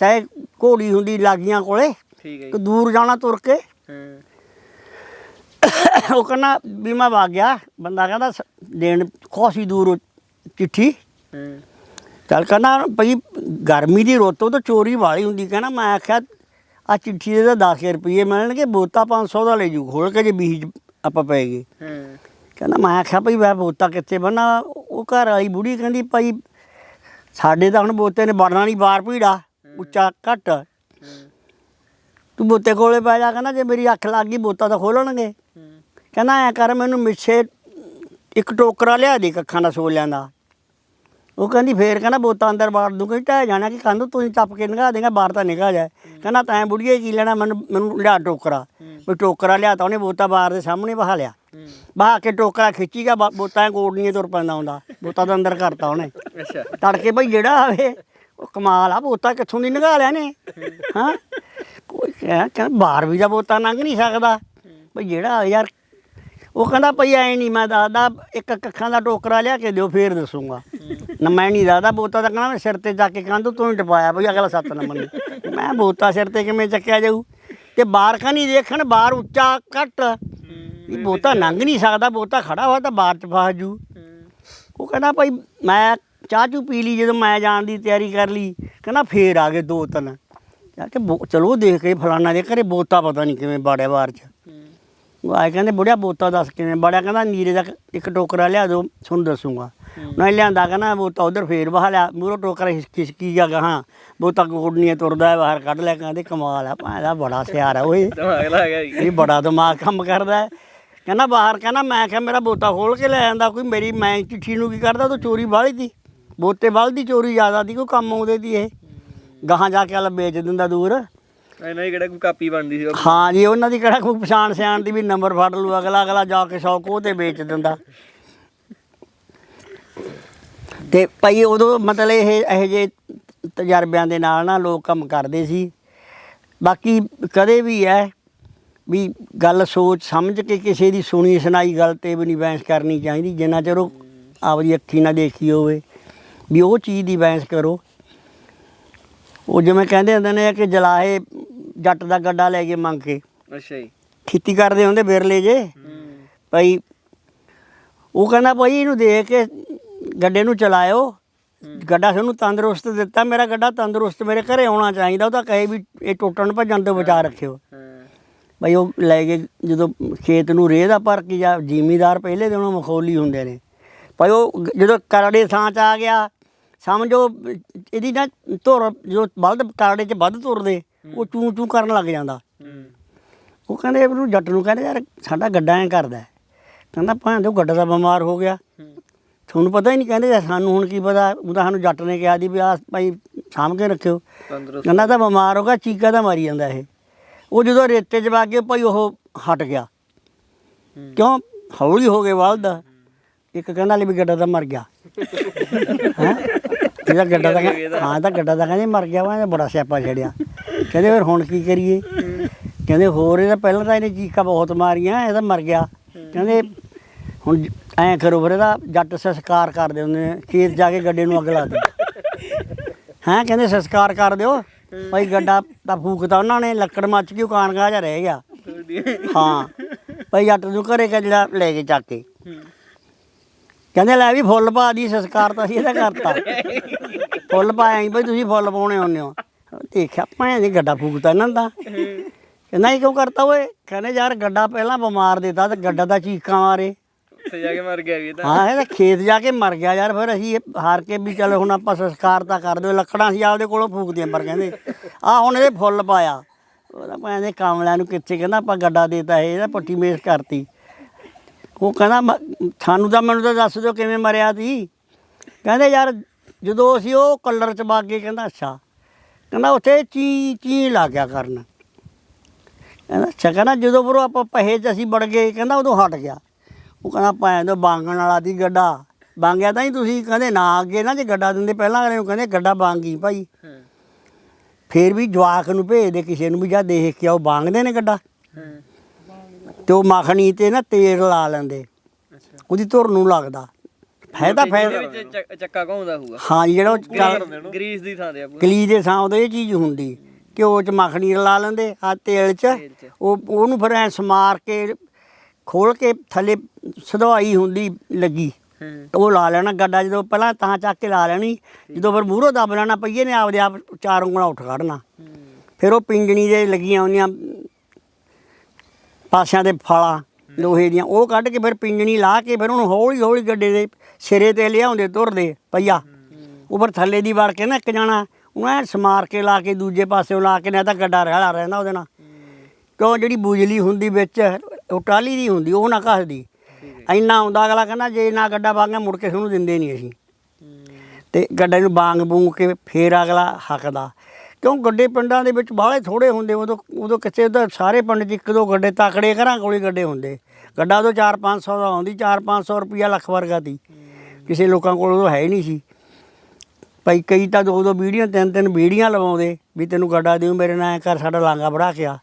ਚਾਹੇ ਘੋੜੀ ਹੁੰਦੀ ਲਾਗੀਆਂ ਕੋਲੇ ਠੀਕ ਹੈ ਦੂਰ ਜਾਣਾ ਤੁਰ ਕੇ। ਹਾਂ। ਉਹ ਕਹਿੰਦਾ ਵੀ ਮੈਂ ਵਗ ਗਿਆ। ਬੰਦਾ ਕਹਿੰਦਾ ਸ- ਦੇਣ ਕੋਸੀ ਦੂਰ ਚਿੱਠੀ। ਚੱਲ ਕਹਿੰਦਾ ਭਈ ਗਰਮੀ ਦੀ ਰੁੱਤ ਉਹ ਤਾਂ ਚੋਰੀ ਵਾਲੀ ਹੁੰਦੀ। ਕਹਿੰਦਾ ਮੈਂ ਆਖਿਆ ਆ ਚਿੱਠੀ ਦੇ ਤਾਂ 10 ਰੁਪਏ ਮਿਲਣਗੇ ਬੋਤਾ 500 ਦਾ ਲੈ ਜੂ ਖੋਲ ਕੇ ਜੇ ਬੀਜ ਆਪਾਂ ਪੈ ਗਏ। ਕਹਿੰਦਾ ਮੈਂ ਆਖਿਆ ਭਈ ਮੈਂ ਬੋਤਾ ਕਿੱਥੇ ਬੰਨਾ ਉਹ ਘਰ ਵਾਲੀ ਬੁੜੀ ਕਹਿੰਦੀ ਭਾਈ ਸਾਡੇ ਤਾਂ ਹੁਣ ਬੋਤੇ ਨੇ ਵੜਨਾ ਨਹੀਂ ਬਾਹਰ ਭੀੜਾ ਉੱਚਾ ਘੱਟ। ਤੂੰ ਬੋਤੇ ਕੋਲੇ ਪੈ ਜਾ ਕਹਿੰਦਾ ਜੇ ਮੇਰੀ ਅੱਖ ਲੱਗ ਗਈ ਬੋਤਾ ਤਾਂ ਖੋਲਣਗੇ। ਹਾਂ। ਕਹਿੰਦਾ ਐ ਕਰ ਮੈਨੂੰ ਮਿੱਛੇ ਇੱਕ ਟੋਕਰਾ ਲਿਆ ਦੇ ਕੱਖਾਂ ਦਾ ਸੋਲਿਆਂ ਦਾ। ਉਹ ਕਹਿੰਦੀ ਫੇਰ ਕਹਿੰਦਾ ਬੋਤਾ ਅੰਦਰ ਬਾੜ ਦੂੰ ਕਹਿੰਦੀ ਟਹਿ ਜਾਣਾ ਕਿ ਕੰਧ ਤੂੰ ਚੱਪ ਕੇ ਨਿਗਾਹ ਦੇਗਾ ਬਾਹਰ ਤਾਂ ਨਿਗਾਹ ਜਾਏ। ਕਹਿੰਦਾ ਤੈਂ ਬੁੜੀਏ ਕੀ ਲੈਣਾ ਮੈਨੂੰ ਮੈਨੂੰ ਲਿਆ ਟੋਕਰਾ। ਵੀ ਟੋਕਰਾ ਲਿਆ ਤਾਂ ਉਹਨੇ ਬੋਤਾ ਬਾਹਰ ਦੇ ਸਾਹਮਣੇ ਬਹਾ ਲਿਆ। ਬਹਾ ਕੇ ਟੋਕਰਾ ਖਿੱਚੀਗਾ ਬਾ- ਬੋਤਾ ਕੋੜਨੀਏ ਤੁਰ ਪੈਂਦਾ ਹੁੰਦਾ। ਬੋਤਾ ਦਾ ਅੰਦਰ ਕਰਤਾ ਉਹਨੇ। ਅੱਛਾ। ਤੜਕੇ ਭਈ ਜਿਹੜਾ ਆਵੇ ਉਹ ਕਮਾਲ ਆ ਬੋਤਾ ਕਿੱਥੋਂ ਦੀ ਨਿਗਾਹ ਲਿਆ ਨੇ? ਹਾਂ। ਕੋਈ ਕਹਿ ਕਹਿੰਦਾ ਬਾਹਰ ਵੀ ਦਾ ਬੋਤਾ ਲੰਘ ਨਹੀਂ ਸਕਦਾ। ਭਈ ਜਿਹੜਾ ਯਾਰ ਉਹ ਕਹਿੰਦਾ ਭਈ ਐ ਨਹੀਂ, ਮੈਂ ਦੱਸਦਾ ਇੱਕ ਕੱਖਾਂ ਦਾ ਟੋਕਰਾ ਲਿਆ ਕੇ ਦਿਓ, ਫੇਰ ਦੱਸੂਗਾ। ਨਾ ਮੈਂ ਨਹੀਂ ਦੱਸਦਾ ਬੋਤਾ ਤਾਂ ਕਹਿੰਦਾ ਮੈਂ ਸਿਰ ਤੇ ਚੱਕ ਕੇ ਕੰਧ ਤੋਂ ਹੀ ਟਪਾਇਆ ਭਈ ਅਗਲਾ ਸੱਤ ਨੰਬਰ ਨੇ। ਮੈਂ ਬੋਤਾ ਸਿਰ ਤੇ ਕਿਵੇਂ ਚੱਕਿਆ ਜਾਊ? ਤੇ ਬਾਹਰ ਕਾ ਨਹੀਂ ਦੇਖਣ, ਬਾਹਰ ਉੱਚਾ ਘੱਟ ਵੀ ਬੋਤਾ ਲੰਘ ਨਹੀਂ ਸਕਦਾ, ਬੋਤਾ ਖੜਾ ਹੋਇਆ ਤਾਂ ਬਾਹਰ ਚ ਫਸ ਜੂ। ਉਹ ਕਹਿੰਦਾ ਭਾਈ ਮੈਂ ਚਾਹ ਚੂ ਪੀ ਲਈ, ਜਦੋਂ ਮੈਂ ਜਾਣ ਦੀ ਤਿਆਰੀ ਕਰ ਲਈ। ਕਹਿੰਦਾ ਫੇਰ ਆ ਗਏ ਦੋ ਤਿੰਨ। ਜਾ ਬੋ- ਚਲੋ ਦੇਖ ਕੇ ਫਲਾਣਾ ਦੇ ਘਰੇ ਬੋਤਾ ਪਤਾ ਨਹੀਂ ਕਿਵੇਂ ਬਾੜਿਆ ਬਾਹਰ ਚ। ਆਏ ਕਹਿੰਦੇ ਬੁੜਿਆ ਬੋਤਾ ਦੱਸ ਕਿਵੇਂ? ਬੜਿਆ ਕਹਿੰਦਾ ਨੀਰੇ ਦਾ ਇੱਕ ਟੋਕਰਾ ਲਿਆ ਦੋ ਤੁਹਾਨੂੰ ਦੱਸੂਗਾ। ਨੇ ਲਿਆਂਦਾ ਕਹਿੰਦਾ ਬੋਤਾ ਉਧਰ ਫੇਰ ਬਹਾ ਲਿਆ। ਮੂਰੋ ਟੋਕਰਾ ਖਿਸ- ਖਿਸਕੀ ਗਿਆ ਗਾਹਾਂ ਬੋਤਾ ਕੋੜਨੀਏ ਤੁਰਦਾ ਬਾਹਰ ਕੱਢ ਲਿਆ ਕਹਿੰਦੇ ਕਮਾਲ ਆ ਭਾਂ ਦਾ ਬੜਾ ਸਿਆਰ ਆ ਓਏ। ਲਾ ਇਹ ਬੜਾ ਦਿਮਾਗ ਕੰਮ ਕਰਦਾ ਹੈ। ਕਹਿੰਦਾ ਬਾਹਰ ਕਹਿੰਦਾ ਮੈਂ ਕਿਹਾ ਮੇਰਾ ਬੋਤਾ ਖੋਲ ਕੇ ਲੈ ਜਾਂਦਾ ਕੋਈ ਮੇਰੀ ਮੈਂ ਚਿੱਠੀ ਨੂੰ ਕੀ ਕਰਦਾ ਤਾਂ ਚੋਰੀ ਬਾਹਲੀ ਦੀ ਬੋਤੇ ਬਾਹਲ ਦੀ ਚੋਰੀ ਜ਼ਿਆਦਾ ਦੀ ਕੋਈ ਕੰਮ ਆਉਂਦੇ ਦੀ ਇਹ। ਗਾਹਾਂ ਜਾ ਕੇ ਆਲਾ ਵੇਚ ਦਿੰਦਾ ਦੂਰ। ਇਹਨਾਂ ਦੀ ਕਿਹੜਾ ਕੋਈ ਕਾਪੀ ਬਣਦੀ ਸੀ? ਹਾਂ ਜੀ, ਉਹਨਾਂ ਦੀ ਕਿਹੜਾ ਕੋਈ ਪਛਾਣ ਸਿਆਣ ਦੀ ਵੀ ਨੰਬਰ ਫੜ ਲੂ ਅਗਲਾ ਅਗਲਾ ਜਾ ਕੇ ਸ਼ੌਕ ਉਹ ਤੇ ਵੇਚ ਦਿੰਦਾ। ਤੇ ਭਾਈ ਉਦੋਂ ਮਤਲਬ ਇਹ, ਇਹੋ ਜਿਹੇ ਤਜਰਬਿਆਂ ਦੇ ਨਾਲ ਨਾ ਲੋਕ ਕੰਮ ਕਰਦੇ ਸੀ। ਬਾਕੀ ਕਦੇ ਵੀ ਹੈ ਵੀ ਗੱਲ ਸੋਚ ਸਮਝ ਕੇ ਕਿਸੇ ਦੀ ਸੁਣੀ ਸੁਣਾਈ ਗੱਲ ਤੇ ਵੀ ਨਹੀਂ ਬਹਿਸ ਕਰਨੀ ਚਾਹੀਦੀ, ਜਿੰਨਾ ਚਿਰ ਉਹ ਆਪਦੀ ਅੱਖੀ ਨਾ ਦੇਖੀ ਹੋਵੇ ਵੀ ਉਹ ਚੀਜ਼ ਦੀ ਬਹਿਸ ਕਰੋ। ਉਹ ਜਿਵੇਂ ਕਹਿੰਦੇ ਹੁੰਦੇ ਨੇ ਕਿ ਜਲਾਏ ਜੱਟ ਦਾ ਗੱਡਾ ਲੈ ਕੇ ਮੰਗ ਕੇ। ਅੱਛਾ ਜੀ। ਖੇਤੀ ਕਰਦੇ ਹੁੰਦੇ ਬਿਰਲੇ ਜੇ। ਭਾਈ ਉਹ ਕਹਿੰਦਾ ਭਾਈ ਇਹਨੂੰ ਦੇਖ ਕੇ ਗੱਡੇ ਨੂੰ ਚਲਾਇਓ। ਗੱਡਾ ਸਾਨੂੰ ਤੰਦਰੁਸਤ ਦਿੱਤਾ। ਮੇਰਾ ਗੱਡਾ ਤੰਦਰੁਸਤ ਮੇਰੇ ਘਰੇ ਆਉਣਾ ਚਾਹੀਦਾ। ਉਹ ਤਾਂ ਕਹੇ ਵੀ ਇਹ ਟੁੱਟਣ ਭੱਜਣ ਤੋਂ ਬਚਾ ਰੱਖਿਓ। ਭਾਈ ਉਹ ਲੈ ਕੇ ਜਦੋਂ ਖੇਤ ਨੂੰ ਰੇਹ ਦਾ ਭਰ ਕੇ ਜਾਂ ਜ਼ਿਮੀਦਾਰ ਪਹਿਲੇ ਦਿਨੋਂ ਮਖੌਲੀ ਹੁੰਦੇ ਨੇ। ਭਾਈ ਉਹ ਜਦੋਂ ਕਰੜੇ ਥਾਂ ਚ ਆ ਗਿਆ ਸਮਝੋ ਇਹਦੀ ਨਾ ਧੁਰ ਜੋ ਬਲਦ ਕਰੜੇ ਚ ਵੱਧ ਤੁਰਦੇ ਉਹ ਚੂੰ ਚੂੰ ਕਰਨ ਲੱਗ ਜਾਂਦਾ। ਉਹ ਕਹਿੰਦੇ ਇਹਨੂੰ ਜੱਟ ਨੂੰ ਕਹਿੰਦੇ ਯਾਰ ਸਾਡਾ ਗੱਡਾ ਐ ਕਰਦਾ। ਕਹਿੰਦਾ ਭਾਂ ਜੋ ਗੱਡਾ ਦਾ ਬਿਮਾਰ ਹੋ ਗਿਆ। ਤੁਹਾਨੂੰ ਪਤਾ ਹੀ ਨਹੀਂ ਕਹਿੰਦੇ ਸਾਨੂੰ ਹੁਣ ਕੀ ਪਤਾ? ਉਹ ਤਾਂ ਸਾਨੂੰ ਜੱਟ ਨੇ ਕਿਹਾ ਦੀ ਵੀ ਆ ਭਾਈ ਸਾਂਭ ਕੇ ਰੱਖਿਓ। ਕਹਿੰਦਾ ਤਾਂ ਬਿਮਾਰ ਹੋ ਗਿਆ ਚੀਕਾ ਤਾਂ ਮਾਰੀ ਜਾਂਦਾ ਇਹ। ਉਹ ਜਦੋਂ ਰੇਤੇ 'ਚ ਵਗ ਗਏ ਭਾਈ ਉਹ ਹਟ ਗਿਆ। ਕਿਉਂ? ਹੌਲੀ ਹੋ ਗਏ ਵਾਲਦਾ। ਇੱਕ ਕਹਿੰਦਾ ਲੈ ਵੀ ਗੱਡਾ ਤਾਂ ਮਰ ਗਿਆ। ਹੈ? ਇਹਦਾ ਗੱਡਾ ਤਾਂ ਕਹਿ- ਹਾਂ ਇਹਦਾ? ਗੱਡਾ ਤਾਂ ਕਹਿੰਦੇ ਮਰ ਗਿਆ ਵਾ ਬੜਾ ਸਿਆਪਾ ਛੜਿਆ। ਕਹਿੰਦੇ ਫਿਰ ਹੁਣ ਕੀ ਕਰੀਏ? ਕਹਿੰਦੇ ਹੋਰ ਇਹਦਾ ਪਹਿਲਾਂ ਤਾਂ ਇਹਨੇ ਚੀਕਾ ਬਹੁਤ ਮਾਰੀਆਂ, ਇਹ ਤਾਂ ਮਰ ਗਿਆ। ਕਹਿੰਦੇ ਹੁਣ ਐਂ ਕਰੋ ਫਿਰ ਇਹਦਾ ਜੱਟ ਸੰਸਕਾਰ ਕਰਦੇ ਹੁੰਦੇ ਨੇ ਖੇਤ ਜਾ ਕੇ ਗੱਡੇ ਨੂੰ ਅੱਗ ਲਾ ਦੇ ਹੈਂ, ਕਹਿੰਦੇ ਸੰਸਕਾਰ ਕਰ ਦਿਓ। ਭਾਈ ਗੱਡਾ ਤਾਂ ਫੂਕਤਾ ਉਹਨਾਂ ਨੇ, ਲੱਕੜ ਮੱਚ ਗਈ, ਉਹ ਜਾ ਰਹਿ ਗਿਆ। ਹਾਂ, ਭਾਈ ਜੱਟ ਨੂੰ ਘਰੇ ਕਾ ਜਿਹੜਾ ਲੈ ਕੇ ਚੱਕ ਕੇ। ਕਹਿੰਦੇ ਲੈ ਵੀ ਫੁੱਲ ਪਾ ਦੀ, ਸੰਸਕਾਰ ਤਾਂ ਅਸੀਂ ਇਹਦਾ ਕਰਤਾ। ਫੁੱਲ ਪਾਇਆ ਸੀ ਬਈ ਤੁਸੀਂ ਫੁੱਲ ਪਾਉਣੇ ਹੁੰਦੇ ਹੋ। ਦੇਖਿਆ ਭਾਂ ਜੀ ਗੱਡਾ ਫੂਕਤਾ ਇਹਨਾਂ ਦਾ। ਕਹਿੰਦਾ ਇਹ ਕਿਉਂ ਕਰਤਾ ਓਏ? ਕਹਿੰਦੇ ਯਾਰ ਗੱਡਾ ਪਹਿਲਾਂ ਬਿਮਾਰ ਦਿੱਤਾ ਤੇ ਗੱਡਾ ਦਾ ਚੀਕਾਂ ਮਾਰੇ। ਉੱਥੇ ਜਾ ਕੇ ਮਰ ਗਿਆ ਵੀ ਇਹ ਤਾਂ। ਹਾਂ ਇਹ ਤਾਂ ਖੇਤ ਜਾ ਕੇ ਮਰ ਗਿਆ ਯਾਰ ਫਿਰ ਅਸੀਂ ਇਹ ਹਾਰ ਕੇ ਵੀ ਚਲ ਹੁਣ ਆਪਾਂ ਸੰਸਕਾਰ ਤਾਂ ਕਰ ਦਿਓ ਲੱਕੜਾਂ ਸੀ ਆਪਦੇ ਕੋਲੋਂ ਫੂਕਦੀਆਂ ਪਰ ਕਹਿੰਦੇ ਆ ਹੁਣ ਇਹਦੇ ਫੁੱਲ ਪਾਇਆ। ਉਹਦਾ ਕਹਿੰਦੇ ਕਾਮਲਿਆਂ ਨੂੰ ਕਿੱਥੇ ਕਹਿੰਦਾ ਆਪਾਂ ਗੱਡਾ ਦੇਤਾ ਇਹ ਇਹਦਾ ਪੱਟੀ ਮੇਸ ਕਰਤੀ। ਉਹ ਕਹਿੰਦਾ ਮ- ਸਾਨੂੰ ਤਾਂ ਮੈਨੂੰ ਤਾਂ ਦੱਸ ਦਿਓ ਕਿਵੇਂ ਮਰਿਆ ਸੀ? ਕਹਿੰਦੇ ਯਾਰ ਜਦੋਂ ਅਸੀਂ ਉਹ ਕਲਰ ਚ ਗਏ ਕਹਿੰਦਾ ਅੱਛਾ ਕਹਿੰਦਾ ਉੱਥੇ ਚੀ ਚੀ ਲੱਗ ਗਿਆ ਕਰਨ। ਕਹਿੰਦਾ ਅੱਛਾ ਕਹਿੰਦਾ ਜਦੋਂ ਬਰੋ ਆਪਾਂ ਪਹੇ ਚ ਅਸੀਂ ਵੜ ਗਏ ਕਹਿੰਦਾ ਉਦੋਂ ਹਟ ਗਿਆ। ਉਹ ਕਹਿੰਦਾ ਭੈਣ ਤੋਂ ਬਾਂਗਣ ਵਾਲਾ ਦੀ ਗੱਡਾ। ਬਾਂਗਿਆ ਤਾਂ ਹੀ ਤੁਸੀਂ ਕਹਿੰਦੇ ਨਾ ਅੱਗੇ ਨਾ ਜੇ ਗੱਡਾ ਦਿੰਦੇ ਪਹਿਲਾਂ ਅਗਲੇ ਨੂੰ ਕਹਿੰਦੇ ਗੱਡਾ ਬਾਂਗੀ ਭਾਈ। ਫੇਰ ਵੀ ਜਵਾਕ ਨੂੰ ਭੇਜਦੇ ਕਿਸੇ ਨੂੰ ਵੀ ਜਾ ਦੇਖ ਕੇ ਆਓ ਬਾਂਗਦੇ ਨੇ ਗੱਡਾ। ਤੇ ਉਹ ਮੱਖਣੀ ਤੇ ਨਾ ਤੇਲ ਲਾ ਲੈਂਦੇ। ਉਹਦੀ ਧੁਰ ਨੂੰ ਲੱਗਦਾ। ਫਾਇਦਾ ਇਹਦੇ ਫਾਇਦਾ। ਵਿੱਚ ਚੱਕ- ਚੱਕਾ ਘੁੰਮਦਾ ਹੋਊਗਾ? ਹਾਂ ਜੀ, ਜਿਹੜਾ ਉਹ ਚੱਲ- ਗਰੀਸ ਦੀ ਥਾਂ ਤੇ ਆ ਪੂਰਾ। ਕਲੀ ਦੇ ਥਾਂ ਉਹਦੇ ਇਹ ਚੀਜ਼ ਹੁੰਦੀ। ਘਿਓ ਚ ਮੱਖਣੀ ਰਲਾ ਲੈਂਦੇ ਆ ਤੇਲ ਚ। ਤੇਲ 'ਚ। ਉਹ ਉਹਨੂੰ ਫਿਰ ਐ ਸਮਾਰ ਕੇ ਖੋਲ ਕੇ ਥੱਲੇ ਸਦਵਾਈ ਹੁੰਦੀ ਲੱਗੀ। ਹਾਂ। ਉਹ ਲਾ ਲੈਣਾ ਗੱਡਾ ਜਦੋਂ ਪਹਿਲਾਂ ਤਾਂ ਚੱਕ ਕੇ ਲਾ ਲੈਣੀ। ਜਦੋਂ ਫਿਰ ਮੂਹਰੋਂ ਦੱਬ ਲੈਣਾ ਪਈਏ ਨੇ ਆਪਦੇ ਆਪ ਚਾਰ ਉਂਗਲਾਂ ਉੱਠ ਕੱਢਣਾ ਹੂੰ। ਫਿਰ ਉਹ ਪਿੰਜਣੀ ਦੇ ਲੱਗੀਆਂ ਹੁੰਦੀਆਂ ਪਾਸਿਆਂ ਦੇ ਫਾਲਾਂ ਲੋਹੇ ਦੀਆਂ ਉਹ ਕੱਢ ਕੇ ਫਿਰ ਪਿੰਜਣੀ ਲਾ ਕੇ ਫਿਰ ਉਹਨੂੰ ਹੌਲੀ ਹੌਲੀ ਗੱਡੇ ਦੇ ਸਿਰੇ ਤੇ ਲਿਆਉਂਦੇ ਤੁਰਦੇ ਪਈਆ। ਉਹ ਫਿਰ ਥੱਲੇ ਦੀ ਵੜ ਕੇ ਨਾ ਇੱਕ ਜਾਣਾ ਉਹਨੂੰ ਸਮਾਰ ਕੇ ਲਾ ਕੇ ਦੂਜੇ ਪਾਸਿਓਂ ਲਾ ਕੇ ਨਾ ਤਾਂ ਗੱਡਾ ਰਹਿਲਾ ਰਹਿੰਦਾ ਉਹਦੇ ਨਾਲ। ਕਿਉਂ ਜਿਹੜੀ ਬੁਜਲੀ ਹੁੰਦੀ ਵਿੱਚ ਉਹ ਟਾਲੀ ਦੀ ਹੁੰਦੀ ਉਹ ਨਾ ਘਸਦੀ ਇੰਨਾ ਆਉਂਦਾ ਅਗਲਾ ਕਹਿੰਦਾ ਜੇ ਨਾ ਗੱਡਾ ਵਾਂਗਾ ਮੁੜ ਕੇ ਤੁਹਾਨੂੰ ਦਿੰਦੇ ਨਹੀਂ ਅਸੀਂ। ਤੇ ਗੱਡੇ ਨੂੰ ਬਾਂਗ ਬੂੰਗ ਕੇ ਫੇਰ ਅਗਲਾ ਹੱਕਦਾ। ਕਿਉਂ ਗੱਡੇ ਪਿੰਡਾਂ ਦੇ ਵਿੱਚ ਬਾਹਲੇ ਥੋੜੇ ਹੁੰਦੇ ਉਦੋਂ ਉਦੋਂ ਕਿਤੇ ਉਹਦਾ ਸਾਰੇ ਪਿੰਡ 'ਚ ਇੱਕ ਦੋ ਗੱਡੇ ਤਾਕੜੇ ਘਰਾਂ ਕੋਲੇ ਗੱਡੇ ਹੁੰਦੇ। ਗੱਡਾ ਉਦੋਂ 4-500 ਦਾ ਆਉਂਦੀ 4-500 ਰੁਪਿਆ ਲੱਖ ਵਰਗਾ ਦੀ। ਕਿਸੇ ਲੋਕਾਂ ਕੋਲ ਉਦੋਂ ਹੈ ਹੀ ਨਹੀਂ ਸੀ। ਭਾਈ ਕਈ ਤਾਂ ਦੋ ਦੋ ਬੀੜੀਆਂ ਤਿੰਨ ਤਿੰਨ ਬੀੜੀਆਂ ਲਵਾਉਂਦੇ ਵੀ ਤੈਨੂੰ ਗੱਡਾ ਦਿਓ ਮੇਰੇ ਨਾਲ ਕਰ ਸਾਡਾ ਲਾਂਗਾ ਬੜਾ ਕੇ ਆ।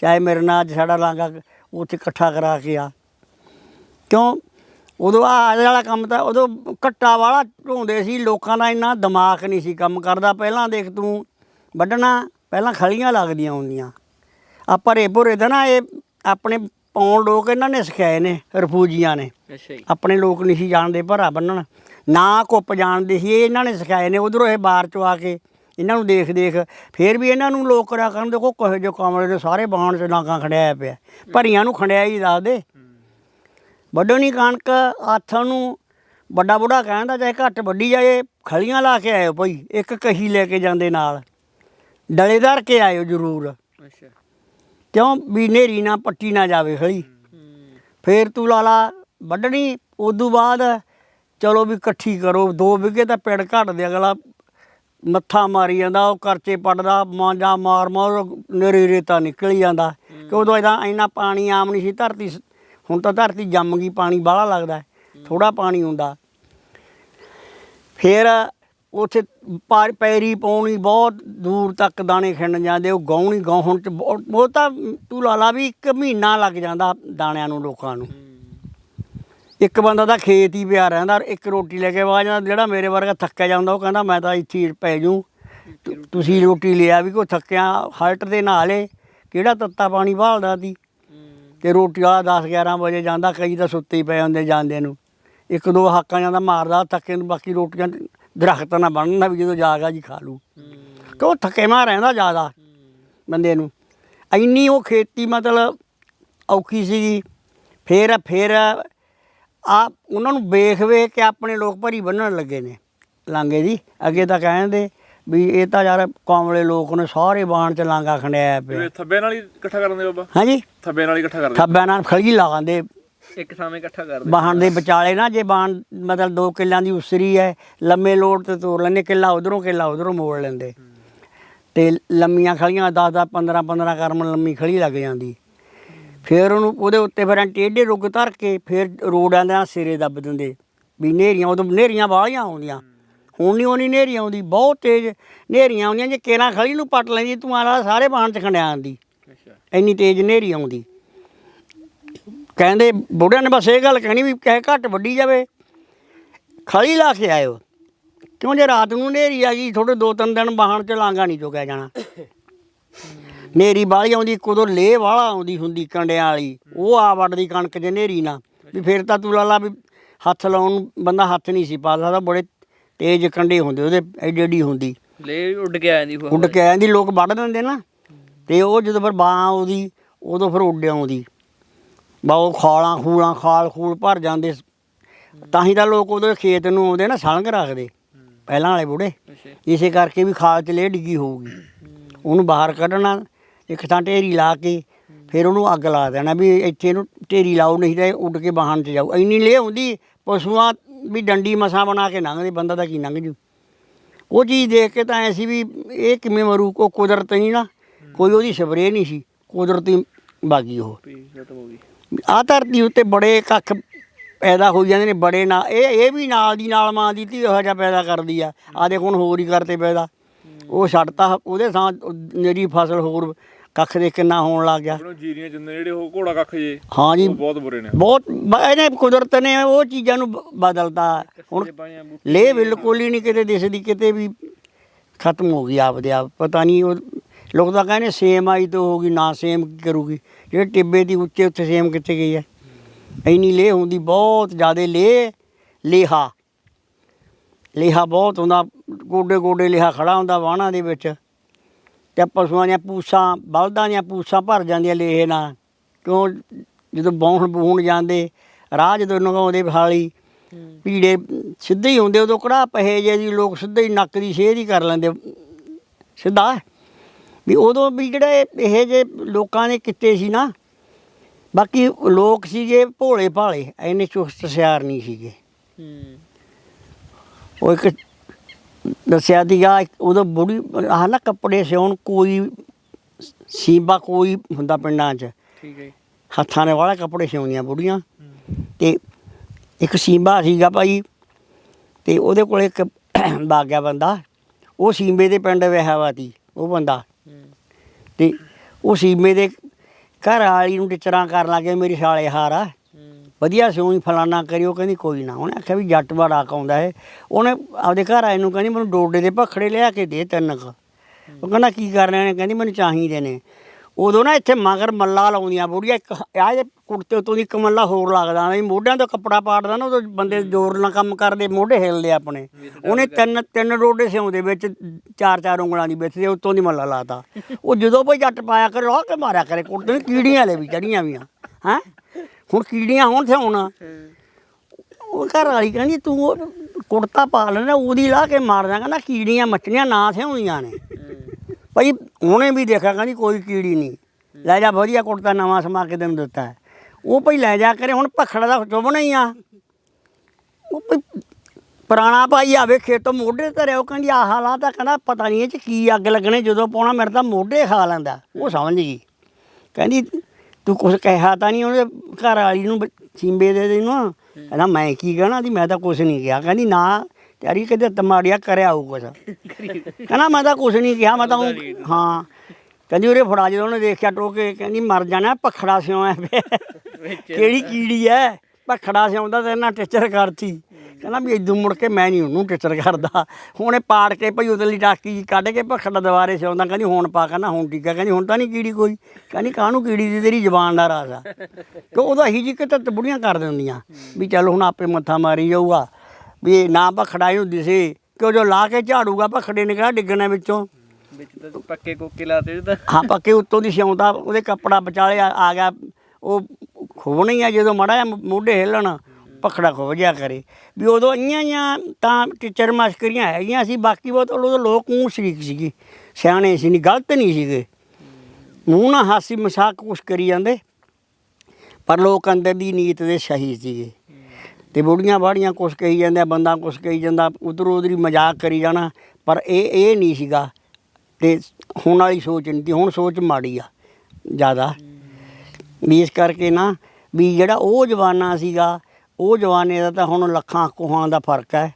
ਚਾਹੇ ਮੇਰੇ ਨਾਲ ਅੱਜ ਸਾਡਾ ਲਾਂਗਾ ਉੱਥੇ ਇਕੱਠਾ ਕਰਾ ਕੇ ਆ। ਕਿਉਂ? ਉਦੋਂ ਆ ਵਾਲਾ ਕੰਮ ਤਾਂ ਉਦੋਂ ਕੱਟਾ ਵਾਲਾ ਢੋਂਦੇ ਸੀ ਲੋਕਾਂ ਦਾ ਇੰਨਾ ਦਿਮਾਗ ਨਹੀਂ ਸੀ ਕੰਮ ਕਰਦਾ। ਪਹਿਲਾਂ ਦੇਖ ਤੂੰ ਵੱਢਣਾ ਪਹਿਲਾਂ ਖਲੀਆਂ ਲੱਗਦੀਆਂ ਹੁੰਦੀਆਂ। ਆ ਭਰੇ ਭੁਰੇ ਦਾ ਨਾ ਇਹ ਆਪਣੇ ਪੌਣ ਲੋਕ ਇਹਨਾਂ ਨੇ ਸਿਖਾਏ ਨੇ ਰਫੂਜੀਆਂ ਨੇ। ਅੱਛਾ ਜੀ। ਆਪਣੇ ਲੋਕ ਨਹੀਂ ਸੀ ਜਾਣਦੇ ਭਰਾ ਬੰਨਣ। ਨਾ ਕੁੱਪ ਜਾਣਦੇ ਸੀ ਇਹ ਇਹਨਾਂ ਨੇ ਸਿਖਾਏ ਨੇ ਉਧਰੋਂ ਇਹ ਬਾਹਰ ਚੋਂ ਆ ਕੇ ਇਹਨਾਂ ਨੂੰ ਦੇਖ ਦੇਖ ਫੇਰ ਵੀ ਇਹਨਾਂ ਨੂੰ ਲੋਕ ਕਰਿਆ ਕਰਨ ਦੇਖੋ ਕਹੇ ਜੋ ਕਮਲੇ ਦੇ ਸਾਰੇ ਬਾਣ ਚ ਨਾਗਾ ਖੰਡਿਆ ਪਿਆ। ਭਰੀਆਂ ਨੂੰ ਖੰਡਿਆ ਹੀ ਦੱਸਦੇ ਵੱਢਣੀ ਕਣਕ ਆਥਣ ਨੂੰ ਵੱਡਾ ਬੁੜਾ ਕਹਿੰਦਾ ਚਾਹੇ ਘੱਟ ਵੱਡੀ ਜਾਏ ਖਲੀਆਂ ਲਾ ਕੇ ਆਇਓ ਭਾਈ ਇੱਕ ਕਹੀ ਲੈ ਕੇ ਜਾਂਦੇ ਨਾਲ। ਡਲੇਦਾਰ ਕੇ ਆਇਓ ਜ਼ਰੂਰ। ਅੱਛਾ। ਕਿਉਂ ਵੀ ਨੇਰੀ ਨਾ ਪੱਟੀ ਨਾ ਜਾਵੇ ਖਲੀ ਹੂੰ ਫੇਰ ਤੂੰ ਲਾਲਾ ਵੱਢਣੀ ਉਦੋਂ ਬਾਅਦ ਚਲੋ ਵੀ ਇਕੱਠੀ ਕਰੋ, ਦੋ ਵਿਗੇ ਤਾਂ ਪਿੜ ਘੱਟ ਦੇ, ਅਗਲਾ ਮੱਥਾ ਮਾਰੀ ਜਾਂਦਾ, ਉਹ ਕਰਚੇ ਪੜਦਾ ਮਾਂਜਾ ਮਾਰ ਮਾਰ ਨਰੇ ਰੇਤਾ ਨਿਕਲ ਜਾਂਦਾ। ਕਿ ਉਦੋਂ ਇਹਦਾ ਇੰਨਾ ਪਾਣੀ ਆਮ ਨਹੀਂ ਸੀ, ਧਰਤੀ ਹੁਣ ਤਾਂ ਧਰਤੀ ਜੰਮ ਗਈ, ਪਾਣੀ ਬਾਹਲਾ ਲੱਗਦਾ ਥੋੜਾ ਪਾਣੀ ਹੁੰਦਾ। ਫਿਰ ਉੱਥੇ ਪਾ- ਪੈਰੀ ਪਾਉਣੀ ਬਹੁਤ ਦੂਰ ਤੱਕ ਦਾਣੇ ਖਿੰਡ ਜਾਂਦੇ ਉਹ ਗਾਉਣੀ ਗਾਉਣ ਚ ਬਹੁਤ- ਉਹ ਤਾਂ ਤੂੰ ਲਾ ਲਾ ਵੀ ਇੱਕ ਮਹੀਨਾ ਲੱਗ ਜਾਂਦਾ ਦਾਣਿਆਂ ਨੂੰ ਲੋਕਾਂ ਨੂੰ। ਇੱਕ ਬੰਦਾ ਤਾਂ ਖੇਤ ਹੀ ਪਿਆ ਰਹਿੰਦਾ ਇੱਕ ਰੋਟੀ ਲੈ ਕੇ ਆ ਜਾਂਦਾ ਜਿਹੜਾ ਮੇਰੇ ਵਰਗਾ ਥੱਕਿਆ ਜਾਂਦਾ ਉਹ ਕਹਿੰਦਾ ਮੈਂ ਤਾਂ ਇੱਥੇ ਹੀ ਪੈ ਜੂ। ਤੁਸੀਂ ਰੋਟੀ ਲਿਆ ਵੀ ਕੋ ਥੱਕਿਆ ਹਲਟ ਦੇ ਨਾਲੇ ਕਿਹੜਾ ਤੱਤਾ ਪਾਣੀ ਭਾਲਦਾ ਸੀ? ਤੇ ਰੋਟੀ ਵਾਲਾ 10 11 ਵਜੇ ਜਾਂਦਾ ਕਈ ਤਾਂ ਸੁੱਤੇ ਹੀ ਪਏ ਹੁੰਦੇ ਜਾਂਦੇ ਨੂੰ। ਇੱਕ ਦੋ ਹਾਕਾਂ ਜਾਂਦਾ ਮਾਰਦਾ ਥੱਕੇ ਨੂੰ ਬਾਕੀ ਰੋਟੀਆਂ ਦਰਖਤ ਨਾ ਬਣਨਾ ਵੀ ਜਦੋਂ ਜਾਗਾ ਜੀ ਖਾ ਲੂ। ਕਿਉਂ ਥੱਕੇ ਮਾਰ ਰਹਿੰਦਾ ਜ਼ਿਆਦਾ ਬੰਦੇ ਨੂੰ। ਇੰਨੀ ਉਹ ਖੇਤੀ ਮਤਲਬ ਔਖੀ ਸੀਗੀ। ਫੇਰ ਫੇਰ ਆ ਉਹਨਾਂ ਨੂੰ ਵੇਖ ਵੇਖ ਕੇ ਆਪਣੇ ਲੋਕ ਭਰੀ ਬੰਨਣ ਲੱਗੇ ਨੇ ਲਾਂਗੇ ਜੀ ਅੱਗੇ ਤਾਂ ਕਹਿੰਦੇ ਵੀ ਇਹ ਤਾਂ ਯਾਰ ਕਾਮਲੇ ਲੋਕ ਨੇ ਸਾਰੇ ਬਾਣ ਚ ਲਾਂਗਾ ਖੰਡਿਆ ਪਿਆ। ਥੱਬੇ ਨਾਲ ਹੀ ਇਕੱਠਾ ਕਰ ਦਿੰਦੇ ਬਾਬਾ। ਹਾਂਜੀ। ਥੱਬੇ ਨਾਲ ਹੀ ਇਕੱਠਾ ਕਰਦੇ ਥੱਬਿਆਂ ਨਾਲ ਖਲੀ ਲਾਉਂਦੇ ਇੱਕ ਥਾਵੇਂ ਇਕੱਠਾ ਕਰਦੇ ਬਾਹਣ ਦੇ ਵਿਚਾਲੇ ਨਾ ਜੇ ਬਾਣ ਮਤਲਬ ਦੋ ਕਿੱਲਿਆਂ ਦੀ ਉਸਰੀ ਹੈ ਲੰਮੇ ਲੋਡ ਤੇ ਤੋੜ ਲੈਂਦੇ ਕਿੱਲਾ ਉਧਰੋਂ ਕਿੱਲਾ ਉਧਰੋਂ ਮੋੜ ਲੈਂਦੇ। ਤੇ ਲੰਮੀਆਂ ਖਲੀਆਂ 10 10 15 15 ਕਰਮ ਲੰਮੀ ਖਲੀ ਲੱਗ ਜਾਂਦੀ। ਫਿਰ ਉਹਨੂੰ ਉਹਦੇ ਉੱਤੇ ਫਿਰ ਟੇਢੇ ਰੁੱਗ ਧਰ ਕੇ ਫਿਰ ਰੋਡਾਂ ਦੇ ਸਿਰੇ ਦੱਬ ਦਿੰਦੇ। ਵੀ ਨੇਰੀਆਂ ਉਦੋਂ ਨੇਰੀਆਂ ਵਾਲੀਆਂ ਆਉਂਦੀਆਂ। ਹੁਣ ਨਹੀਂ ਉਹਨੀ ਨੇਰੀ ਆਉਂਦੀ ਬਹੁਤ ਤੇਜ਼ ਨੇਰੀਆਂ ਆਉਂਦੀਆਂ। ਜੇ ਕੇਰਾਂ ਖਲੀ ਨੂੰ ਪੱਟ ਲੈਂਦੀ ਤੂੰ ਆਲਾ ਸਾਰੇ ਬਾਣ ਚ ਖੰਡਿਆ ਆਂਦੀ ਅੱਛਾ। ਇੰਨੀ ਤੇਜ਼ ਨੇਰੀ ਆਉਂਦੀ। ਕਹਿੰਦੇ ਬੁੱਢਿਆਂ ਨੇ ਬਸ ਇਹ ਗੱਲ ਕਹਿਣੀ ਵੀ ਕਹੇ ਘੱਟ ਵੱਡੀ ਜਾਵੇ। ਖਲੀ ਲਾ ਕੇ ਆਇਓ। ਕਿਉਂ ਜੇ ਰਾਤ ਨੂੰ ਨੇਰੀ ਆ ਗਈ ਥੋੜੇ ਦੋ ਤਿੰਨ ਦਿਨ ਬਾਹਣ ਚ ਲਾਂਗਾ ਨਹੀਂ ਚੁੱਕਿਆ ਜਾਣਾ। ਨੇਰੀ ਬਾਹਲੀ ਆਉਂਦੀ ਕਦੋਂ ਲੇ ਵਾਲਾ ਆਉਂਦੀ ਹੁੰਦੀ ਕੰਡਿਆਂ ਵਾਲੀ ਉਹ ਆ ਵੱਡਦੀ ਕਣਕ ਜੇ ਨੇਰੀ ਨਾ। ਵੀ ਫਿਰ ਤਾਂ ਤੂੰ ਲਾ ਲਾ ਵੀ ਹੱਥ ਲਾਉਣ ਬੰਦਾ ਹੱਥ ਨਹੀਂ ਸੀ ਪਾ ਸਕਦਾ ਬੜੇ ਤੇਜ਼ ਕੰਡੇ ਹੁੰਦੇ ਉਹਦੇ ਐਡੀ ਐਡੀ ਹੁੰਦੀ। ਲੈ ਉੱਡ ਕੇ ਆ ਜਾਂਦੀ ਉੱਡ ਕੇ ਆ ਜਾਂਦੀ ਲੋਕ ਵੱਢ ਦਿੰਦੇ ਨਾ। ਤੇ ਉਹ ਜਦੋਂ ਫਿਰ ਬਾਹ ਉਹਦੀ ਉਦੋਂ ਫਿਰ ਉੱਡ ਆਉਂਦੀ। ਬਾ ਉਹ ਖਾਲਾਂ ਖੂਲਾਂ ਖਾਲ ਖੂਲ ਭਰ ਜਾਂਦੇ ਤਾਂ ਹੀ ਤਾਂ ਲੋਕ ਉਹਦੇ ਖੇਤ ਨੂੰ ਆਉਂਦੇ ਨਾ ਸਲੰਗ ਰੱਖਦੇ ਪਹਿਲਾਂ ਵਾਲੇ ਬੁੜੇ ਇਸੇ ਕਰਕੇ ਵੀ ਖਾਲ ਚ ਲੇ ਡਿੱਗੀ ਹੋਊਗੀ। ਉਹਨੂੰ ਬਾਹਰ ਕੱਢਣਾ ਇੱਕ ਥਾਂ ਢੇਰੀ ਲਾ ਕੇ ਫਿਰ ਉਹਨੂੰ ਅੱਗ ਲਾ ਦੇਣਾ ਵੀ ਇੱਥੇ ਇਹਨੂੰ ਢੇਰੀ ਲਾਓ ਨਹੀਂ ਤਾਂ ਇਹ ਉੱਡ ਕੇ ਵਾਹਣ 'ਚ ਜਾਊ। ਇੰਨੀ ਲੇ ਹੁੰਦੀ ਪਸ਼ੂਆਂ ਵੀ ਡੰਡੀ ਮਸਾਂ ਬਣਾ ਕੇ ਲੰਘਦੇ ਬੰਦਾ ਤਾਂ ਕੀ ਲੰਘ ਜੂ। ਉਹ ਚੀਜ਼ ਦੇਖ ਕੇ ਤਾਂ ਐ ਸੀ ਵੀ ਇਹ ਕਿਵੇਂ ਮਰੂ ਕੋ ਕੁਦਰਤ ਨਹੀਂ ਨਾ ਕੋਈ ਉਹਦੀ ਸਪਰੇਅ ਨਹੀਂ ਸੀ ਕੁਦਰਤੀ ਬਾਗੀ ਉਹ। ਪੀ ਖਤਮ ਹੋ ਗਈ। ਆ ਧਰਤੀ ਉੱਤੇ ਬੜੇ ਕੱਖ ਪੈਦਾ ਹੋ ਜਾਂਦੇ ਨੇ ਬੜੇ ਨਾਲ ਇਹ ਇਹ ਵੀ ਨਾਲ ਦੀ ਨਾਲ ਮਾਂ ਦੀ ਧੀ ਉਹ ਜਿਹਾ ਪੈਦਾ ਕਰਦੀ ਆ। ਆ ਦੇਖ ਹੁਣ ਹੋਰ ਹੀ ਕਰਤੇ ਪੈਦਾ। ਉਹ ਛੱਡਤਾ ਉਹਦੇ ਥਾਂ ਮੇਰੀ ਫਸਲ ਹੋਰ ਕੱਖ ਦੇ ਕਿੰਨਾ ਹੋਣ ਲੱਗ ਗਿਆ। ਉਹਨੂੰ ਜੀਰੀਆਂ ਜਿੰਨੇ ਜਿਹੜੇ ਉਹ ਘੋੜਾ ਕੱਖ ਜੇ ਹਾਂ ਜੀ। ਬਹੁਤ ਬੁਰੇ ਨੇ। ਬਹੁਤ ਇਹਨੇ ਕੁਦਰਤ ਨੇ ਉਹ ਚੀਜ਼ਾਂ ਨੂੰ ਬਦਲਤਾ। ਹੁਣ ਲੇ ਬਿਲਕੁਲ ਹੀ ਨਹੀਂ ਕਿਤੇ ਦਿਸਦੀ ਕਿਤੇ ਵੀ ਖਤਮ ਹੋ ਗਈ ਆਪਦੇ ਆਪ। ਪਤਾ ਨਹੀਂ ਉਹ ਲੋਕ ਤਾਂ ਕਹਿੰਦੇ ਸੇਮ ਆਈ ਤਾਂ ਹੋਗੀ ਨਾ ਸੇਮ ਕੀ ਕਰੂਗੀ। ਜਿਹੜੇ ਟਿੱਬੇ ਦੀ ਉੱਚੇ ਉੱਥੇ ਸੇਮ ਕਿੱਥੇ ਗਈ ਹੈ? ਇੰਨੀ ਲੇ ਹੁੰਦੀ, ਬਹੁਤ ਜ਼ਿਆਦਾ ਲੇ ਲੇਹਾ। ਲੇਹਾ ਬਹੁਤ ਹੁੰਦਾ ਗੋਡੇ ਗੋਡੇ ਲੇਹਾ ਖੜਾ ਹੁੰਦਾ ਵਾਹਣਾ ਦੇ ਵਿੱਚ। ਤੇ ਪਸ਼ੂਆਂ ਦੀਆਂ ਪੂਸਾਂ, ਬਲਦਾਂ ਦੀਆਂ ਪੂਸਾਂ ਭਰ ਜਾਂਦੀਆਂ ਲੇਹੇ ਨਾਲ। ਕਿਉਂ? ਜਦੋਂ ਬੌਣ ਬੂਣ ਜਾਂਦੇ, ਰਾਹ ਜਦੋਂ ਨਗਾਉਂਦੇ ਹਾਲੀ ਪੀੜੇ ਸਿੱਧੇ ਹੀ ਹੁੰਦੇ, ਉਦੋਂ ਕਿਹੜਾ ਪਹੇ ਜੇ ਜੀ ਲੋਕ ਸਿੱਧੇ ਹੀ ਨੱਕ ਦੀ ਸੇਧ ਹੀ ਕਰ ਲੈਂਦੇ। ਸਿੱਧਾ? ਵੀ ਉਦੋਂ ਵੀ ਜਿਹੜੇ ਇਹ ਜੇ ਲੋਕਾਂ ਨੇ ਕਿੱਤੇ ਸੀ ਨਾ ਬਾਕੀ ਲੋਕ ਸੀਗੇ ਭੋਲੇ ਭਾਲੇ ਐਨੇ ਚੁਸਤ ਸਿਆਰ ਨਹੀਂ ਸੀਗੇ। ਹੂੰ। ਉਹ ਇੱਕ ਦੱਸਿਆ ਦੀਗਾ ਉਦੋਂ ਬੁੜੀ ਆਹ ਨਾ ਕੱਪੜੇ ਸਿਉਣ ਕੋਈ ਸੀਬਾ ਕੋਈ ਹੁੰਦਾ ਪਿੰਡਾਂ 'ਚ। ਠੀਕ ਹੈ। ਹੱਥਾਂ ਨੇ ਵਾਲੇ ਕੱਪੜੇ ਸਿਉਂਦੀਆਂ ਬੁੜੀਆਂ। ਤੇ ਇੱਕ ਸੀਂਬਾ ਸੀਗਾ ਭਾਈ ਤੇ ਉਹਦੇ ਕੋਲ ਇੱਕ ਬਾਗਿਆ ਬੰਦਾ ਉਹ ਸੀਂਬੇ ਦੇ ਪਿੰਡ ਵਿਆਹਿਆ ਵਾ ਤੀ ਉਹ ਬੰਦਾ। ਤੇ ਉਹ ਸੀਮੇ ਦੇ ਘਰ ਵਾਲੀ ਨੂੰ ਟਿਚਰਾਂ ਕਰਨ ਲੱਗੇ ਮੇਰੀ ਸਾਲੇ ਹਾਰ ਆ। ਵਧੀਆ ਸਿਉਂ ਫਲਾਨਾ ਕਰਿਓ ਕਹਿੰਦੀ ਕੋਈ ਨਾ। ਉਹਨੇ ਆਖਿਆ ਵੀ ਜੱਟ ਬੜਾ ਆਉਂਦਾ ਹੈ ਉਹਨੇ ਆਪਦੇ ਘਰ ਆਏ ਨੂੰ ਕਹਿੰਦੀ, ਮੈਨੂੰ ਡੋਡੇ ਦੇ ਭਖੜੇ ਲਿਆ ਕੇ ਦੇ ਤਿੰਨ ਕੁ। ਉਹ ਕਹਿੰਦਾ, ਕੀ ਕਰਨੇ ਨੇ? ਕਹਿੰਦੀ, ਮੈਨੂੰ ਚਾਹੀਦੇ ਨੇ। ਉਦੋਂ ਨਾ ਇੱਥੇ ਮਗਰ ਮੱਲਾ ਲਾਉਂਦੀਆਂ ਬੁੜੀਆਂ, ਇੱਕ ਆਹ ਜੇ ਕੁੜਤੇ ਉਤੋਂ ਦੀ ਇੱਕ ਮੱਲਾ ਹੋਰ ਲੱਗਦਾ ਵੀ ਮੋਢਿਆਂ ਤੋਂ ਕੱਪੜਾ ਪਾੜਦਾ ਨਾ, ਉਦੋਂ ਬੰਦੇ ਜ਼ੋਰ ਨਾਲ ਕੰਮ ਕਰਦੇ, ਮੋਢੇ ਹਿੱਲਦੇ ਆਪਣੇ। ਉਹਨੇ ਤਿੰਨ ਤਿੰਨ ਡੋਡੇ ਸਿਉਂਦੇ ਵਿੱਚ, ਚਾਰ ਚਾਰ ਉਂਗਲਾਂ ਦੀ ਵਿੱਚ ਦੇ ਉਤੋਂ ਦੀ ਮੱਲਾ ਲਾਤਾ। ਉਹ ਜਦੋਂ ਕੋਈ ਜੱਟ ਪਾਇਆ ਕਰੇ, ਰੋਹ ਕੇ ਮਾਰਿਆ ਕਰੇ ਕੁੜਤੇ ਨੂੰ, ਕੀੜੀਆਂ ਲੈ ਵੀ ਚੜੀਆਂ ਵੀਆਂ, ਹੈਂ? ਹੁਣ ਕੀੜੀਆਂ ਹੋਣ ਤੇ ਹੁਣ ਉਹ ਘਰ ਵਾਲੀ ਕਹਿੰਦੀ, ਤੂੰ ਉਹ ਕੁੜਤਾ ਪਾ ਲੈਣਾ ਉਹਦੀ ਲਾ ਕੇ ਮਾਰ ਦਾਂਗਾ ਨਾ ਕੀੜੀਆਂ ਮੱਛੀਆਂ ਨਾ ਸਿਉਂਦੀਆਂ ਨੇ। ਭਾਈ ਉਹਨੇ ਵੀ ਦੇਖਿਆ ਕਹਿੰਦੀ ਕੋਈ ਕੀੜੀ ਨਹੀਂ। ਲੈ ਜਾ, ਵਧੀਆ ਕੁੜਤਾ ਨਵਾਂ ਸਮਾ ਕੇ ਤੈਨੂੰ ਦਿੱਤਾ ਹੈ। ਉਹ ਭਾਈ ਲੈ ਜਾ ਕਰੇ, ਹੁਣ ਭਖੜਾ ਦਾ ਚੁੱਭਣਾ ਹੀ ਆ। ਉਹ ਭਾਈ, ਪੁਰਾਣਾ ਭਾਈ ਆਵੇ, ਖੇਤੋਂ ਮੋਢੇ ਧਰਿਆ, ਉਹ ਕਹਿੰਦੀ, ਆਹ ਹਾਲਾਤ ਤਾਂ ਕਹਿੰਦਾ, ਪਤਾ ਨਹੀਂ ਇਹ ਚ ਕੀ ਅੱਗ ਲੱਗਣੇ, ਜਦੋਂ ਪਾਉਣਾ, ਮੇਰੇ ਤਾਂ ਮੋਢੇ ਖਾ ਲੈਂਦਾ। ਉਹ ਸਮਝ ਗਈ। ਕਹਿੰਦੀ, ਤੂੰ ਕੁਝ ਕਹਿਆ ਤਾਂ ਨਹੀਂ, ਉਹਦੇ ਘਰ ਵਾਲੀ ਨੂੰ ਬ- ਚੀਂਬੇ ਦੇ ਦੇ ਨੂੰ। ਕਹਿੰਦਾ, ਮੈਂ ਕੀ ਕਹਿਣਾ ਦੀ ਮੈਂ ਤਾਂ ਕੁਝ ਨਹੀਂ ਕਿਹਾ। ਕਹਿੰਦੀ, ਨਾ ਤੇਰੀ ਕਿਤੇ ਤਮਾੜੀਆ ਕਰਿਆ ਹੋਊ ਕੁਛ। ਕਹਿੰਦਾ ਮੈਂ ਤਾਂ ਕੁਝ ਨਹੀਂ ਕਿਹਾ ਮੈਂ ਤਾਂ ਊਂ- ਹਾਂ। ਕਹਿੰਦੀ ਉਹਰੇ ਫੜਾ ਜਦੋਂ ਉਹਨੇ ਦੇਖਿਆ ਟੋਕੇ ਕਹਿੰਦੀ ਮਰ ਜਾਣਾ ਪਖੜਾ ਸਿਉਂ ਐ ਕਿਹੜੀ ਕੀੜੀ ਐ? ਪਖੜਾ ਸਿਉਂਦਾ ਤੇ ਇਹਨਾਂ ਟੀਚਰ ਕਰਤੀ। ਕਹਿੰਦਾ ਵੀ ਇਦੋਂ ਮੁੜ ਕੇ ਮੈਂ ਨਹੀਂ ਉਹਨੂੰ ਟੀਚਰ ਕਰਦਾ। ਹੁਣੇ ਪਾੜ ਕੇ ਭਈ ਉਤਲੀ ਟਾਕੀ ਜਿਹੀ ਕੱਢ ਕੇ ਪਖੜਾ ਦੁਬਾਰੇ ਸਿਉਂਦਾ। ਕਹਿੰਦੀ ਹੁਣ ਪਾ ਕਹਿੰਦਾ ਹੁਣ ਠੀਕ ਆ ਕਹਿੰਦੀ ਹੁਣ ਤਾਂ ਨਹੀਂ ਕੀੜੀ ਕੋਈ। ਕਹਿੰਦੀ ਕਾਹਨੂੰ ਕੀੜੀ ਦੀ? ਤੇਰੀ ਜ਼ਬਾਨ ਦਾ ਰਾਜ਼ ਆ। ਕਿ ਉਹਦਾ ਹੀ ਜੀ ਕਿਤੇ ਬੁੜੀਆਂ ਕਰ ਦਿੰਦੀਆਂ। ਵੀ ਚੱਲ ਹੁਣ ਆਪੇ ਮੱਥਾ ਮਾਰੀ ਜਾਊਗਾ। ਵੀ ਨਾ ਪਖੜਾ ਇਹਨੂੰ ਦਿਸੇ ਕਿ ਜੋ ਲਾ ਕੇ ਝਾੜੂਗਾ ਪਖੜੇ ਨੇ ਕਿਹੜਾ ਡਿੱਗਣਾ ਵਿੱਚੋਂ? ਵਿੱਚ ਤਾਂ ਪੱਕੇ ਕੋਕੇ ਲਾਤੇ ਉਹਦੇ ਹਾਂ ਪੱਕੇ ਉੱਤੋਂ ਦੀ ਸਿਉਂਦਾ ਉਹਦੇ ਕੱਪੜਾ ਵਿਚਾਲੇ ਆ ਆ ਗਿਆ। ਉਹ ਖੋਣੀ ਆ ਜਦੋਂ ਮੜਾ ਜਿਹਾ ਮੋਢੇ ਹਿੱਲਣ ਪਖੜਾ ਖੋ ਜਿਆ ਕਰੇ। ਵੀ ਉਦੋਂ ਇੰਆਂ ਇੰਆਂ ਤਾਂ ਟੀਚਰ ਮਸ਼ਕਰੀਆਂ ਹੈਗੀਆਂ ਸੀ ਬਾਕੀ ਬਹੁਤ ਉਦੋਂ ਲੋਕ ਨੂੰ ਸ਼ਰੀਕ ਸੀਗੇ। ਸਿਆਣੇ ਸੀ ਨਹੀਂ ਗਲਤ ਨਹੀਂ ਸੀਗੇ। ਮੂੰਹ ਨਾਲ ਹਾਸੀ ਮਜ਼ਾਕ ਕੁਛ ਕਰੀ ਜਾਂਦੇ। ਪਰ ਲੋਕ ਅੰਦਰ ਦੀ ਨੀਤ ਦੇ ਸਹੀ ਸੀਗੇ। ਤੇ ਬੁੜੀਆਂ ਬਾੜੀਆਂ ਕੁਛ ਕਹੀ ਜਾਂਦਾ ਬੰਦਾ ਕੁਛ ਕਹੀ ਜਾਂਦਾ, ਉਧਰੋਂ ਉਧਰੀ ਮਜ਼ਾਕ ਕਰੀ ਜਾਣਾ। ਪਰ ਇਹ ਇਹ ਨਹੀਂ ਸੀਗਾ। ਤੇ ਹੁਣ ਵਾਲੀ ਸੋਚ ਨਹੀਂ ਤੀ ਹੁਣ ਸੋਚ ਮਾੜੀ ਆ, ਜ਼ਿਆਦਾ। ਵੀ ਇਸ ਕਰਕੇ ਨਾ, ਵੀ ਜਿਹੜਾ ਉਹ ਜਵਾਨਾ ਸੀਗਾ, ਉਹ ਜਵਾਨੇ ਦਾ ਤਾਂ ਹੁਣ ਲੱਖਾਂ ਕੋਹਾਂ ਦਾ ਫ਼ਰਕ ਹੈ।